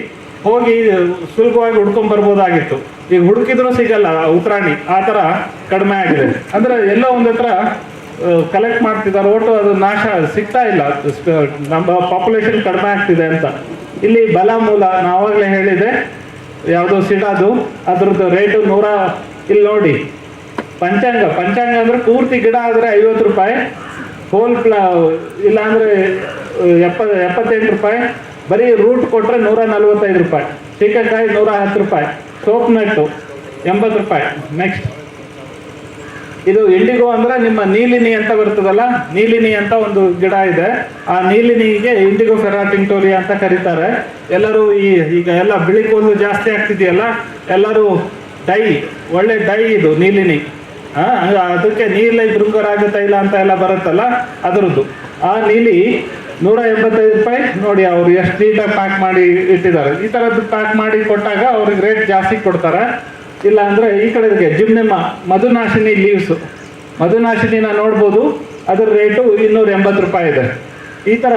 ಹೋಗಿ ಸುಲಭವಾಗಿ ಹುಡ್ಕೊಂಡ್ ಬರ್ಬೋದಾಗಿತ್ತು. ಈಗ ಹುಡುಕಿದ್ರು ಸಿಗಲ್ಲ ಉತ್ರಾಣಿ, ಆ ಥರ ಕಡಿಮೆ ಆಗಿದೆ. ಅಂದ್ರೆ ಎಲ್ಲೋ ಒಂದ್ ಹತ್ರ ಕಲೆಕ್ಟ್ ಮಾಡ್ತಿದ್ದಾರೆ, ಒಟ್ಟು ಅದು ನಾಶ, ಸಿಗ್ತಾ ಇಲ್ಲ. ನಮ್ಮ ಪಾಪ್ಯುಲೇಷನ್ ಕಡಿಮೆ ಆಗ್ತಿದೆ ಅಂತ. ಇಲ್ಲಿ ಬಲ ಮೂಲ ನಾವು ಆವಾಗಲೇ ಹೇಳಿದೆ, ಯಾವುದೋ ಸಿಡಾದು, ಅದ್ರದ್ದು ರೇಟು ನೂರ, ಇಲ್ಲಿ ನೋಡಿ. ಪಂಚಾಂಗ ಪಂಚಾಂಗ ಅಂದ್ರೆ ಪೂರ್ತಿ ಗಿಡ ಆದ್ರೆ ಐವತ್ತು ರೂಪಾಯಿ ಹೋಲ್ ಪ್ಲಾ ಇಲ್ಲ ಅಂದ್ರೆ ಎಪ್ಪ ಎಪ್ಪತ್ತೆಂಟು ರೂಪಾಯಿ, ಬರೀ ರೂಟ್ ಕೊಟ್ರೆ ನೂರ ನಲ್ವತ್ತೈದು ರೂಪಾಯಿ ಸೀಕೆಕಾಯಿ ನೂರ ಹತ್ತು ರೂಪಾಯಿ ಸೋಪ್ ನಟ್ಟು ಎಂಬತ್ತು ರೂಪಾಯಿ ನೆಕ್ಸ್ಟ್ ಇದು ಇಂಡಿಗೋ ಅಂದ್ರೆ ನಿಮ್ಮ ನೀಲಿನಿ ಅಂತ ಬರ್ತದಲ್ಲ, ನೀಲಿನಿ ಅಂತ ಒಂದು ಗಿಡ ಇದೆ, ಆ ನೀಲಿನಿಗೆ ಇಂಡಿಗೋ ಫೆರಾಟಿಂಗ್ಟೋರಿ ಅಂತ ಕರೀತಾರೆ. ಎಲ್ಲರೂ ಈ, ಈಗ ಎಲ್ಲ ಬಿಳಿ ಕೂದಲು ಜಾಸ್ತಿ ಆಗ್ತಿದೆಯಲ್ಲ, ಎಲ್ಲರೂ ಡೈ, ಒಳ್ಳೆ ಡೈ ಇದು ನೀಲಿನಿ. ಅದಕ್ಕೆ ನೀಲಿ ಭೃಂಗರಾಗ ತೈಲ ಅಂತ ಎಲ್ಲ ಬರುತ್ತಲ್ಲ, ಅದರದ್ದು. ಆ ನೀಲಿ ನೂರ ಎಂಬತ್ತೈದು ರೂಪಾಯಿ, ನೋಡಿ ಅವರು ಎಷ್ಟು ನೀಟಾಗಿ ಪ್ಯಾಕ್ ಮಾಡಿ ಇಟ್ಟಿದ್ದಾರೆ. ಈ ಥರದ್ದು ಪ್ಯಾಕ್ ಮಾಡಿ ಕೊಟ್ಟಾಗ ಅವ್ರಿಗೆ ರೇಟ್ ಜಾಸ್ತಿ ಕೊಡ್ತಾರೆ. ಇಲ್ಲ ಅಂದ್ರೆ ಈ ಕಡೆಗೆ ಜಿಮ್ನೆಮ್ಮ, ಮಧುನಾಶಿನಿ ಲೀವ್ಸ್ ಮಧುನಾಶಿನಿನ ನೋಡ್ಬೋದು, ಅದರ ರೇಟು ಇನ್ನೂರ ಎಂಬತ್ತು ರೂಪಾಯಿ ಇದೆ. ಈ ಥರ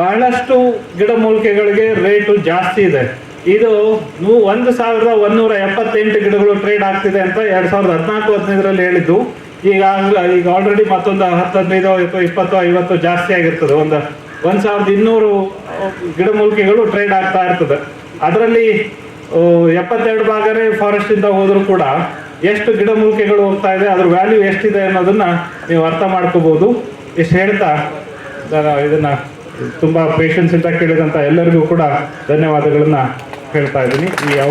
ಬಹಳಷ್ಟು ಗಿಡಮೂಲಿಕೆಗಳಿಗೆ ರೇಟು ಜಾಸ್ತಿ ಇದೆ. ಇದು ನೂ ಒಂದು ಸಾವಿರದ ಒಂದೂರ ಎಪ್ಪತ್ತೆಂಟು ಗಿಡಗಳು ಟ್ರೇಡ್ ಆಗ್ತಿದೆ ಅಂತ ಎರಡು ಸಾವಿರದ ಹದಿನಾಲ್ಕು, ಹದಿನೈದರಲ್ಲಿ ಹೇಳಿದ್ದು. ಈಗ ಈಗ ಆಲ್ರೆಡಿ ಮತ್ತೊಂದು ಹತ್ತು, ಹದಿನೈದು ಅಥವಾ ಇಪ್ಪತ್ತು, ಐವತ್ತು ಜಾಸ್ತಿ ಆಗಿರ್ತದೆ. ಒಂದು ಒಂದು ಸಾವಿರದ ಇನ್ನೂರು ಗಿಡಮೂಲಿಕೆಗಳು ಟ್ರೇಡ್ ಆಗ್ತಾ ಇರ್ತದೆ. ಅದರಲ್ಲಿ ಎಪ್ಪತ್ತೆರಡು ಭಾಗನೇ ಫಾರೆಸ್ಟ್ ಇಂದ ಹೋದ್ರು ಕೂಡ ಎಷ್ಟು ಗಿಡಮೂಲಿಕೆಗಳು ಹೋಗ್ತಾ ಇದೆ, ಅದ್ರ ವ್ಯಾಲ್ಯೂ ಎಷ್ಟಿದೆ ಅನ್ನೋದನ್ನ ನೀವು ಅರ್ಥ ಮಾಡ್ಕೋಬಹುದು ಇಷ್ಟು ಹೇಳ್ತಾ, ನಾನು ಇದನ್ನ ತುಂಬಾ ಪೇಷನ್ಸ್ ಇಂದ ಕೇಳಿದಂತ ಎಲ್ಲರಿಗೂ ಕೂಡ ಧನ್ಯವಾದಗಳನ್ನ ಹೇಳ್ತಾ ಇದ್ದೀನಿ. ಈ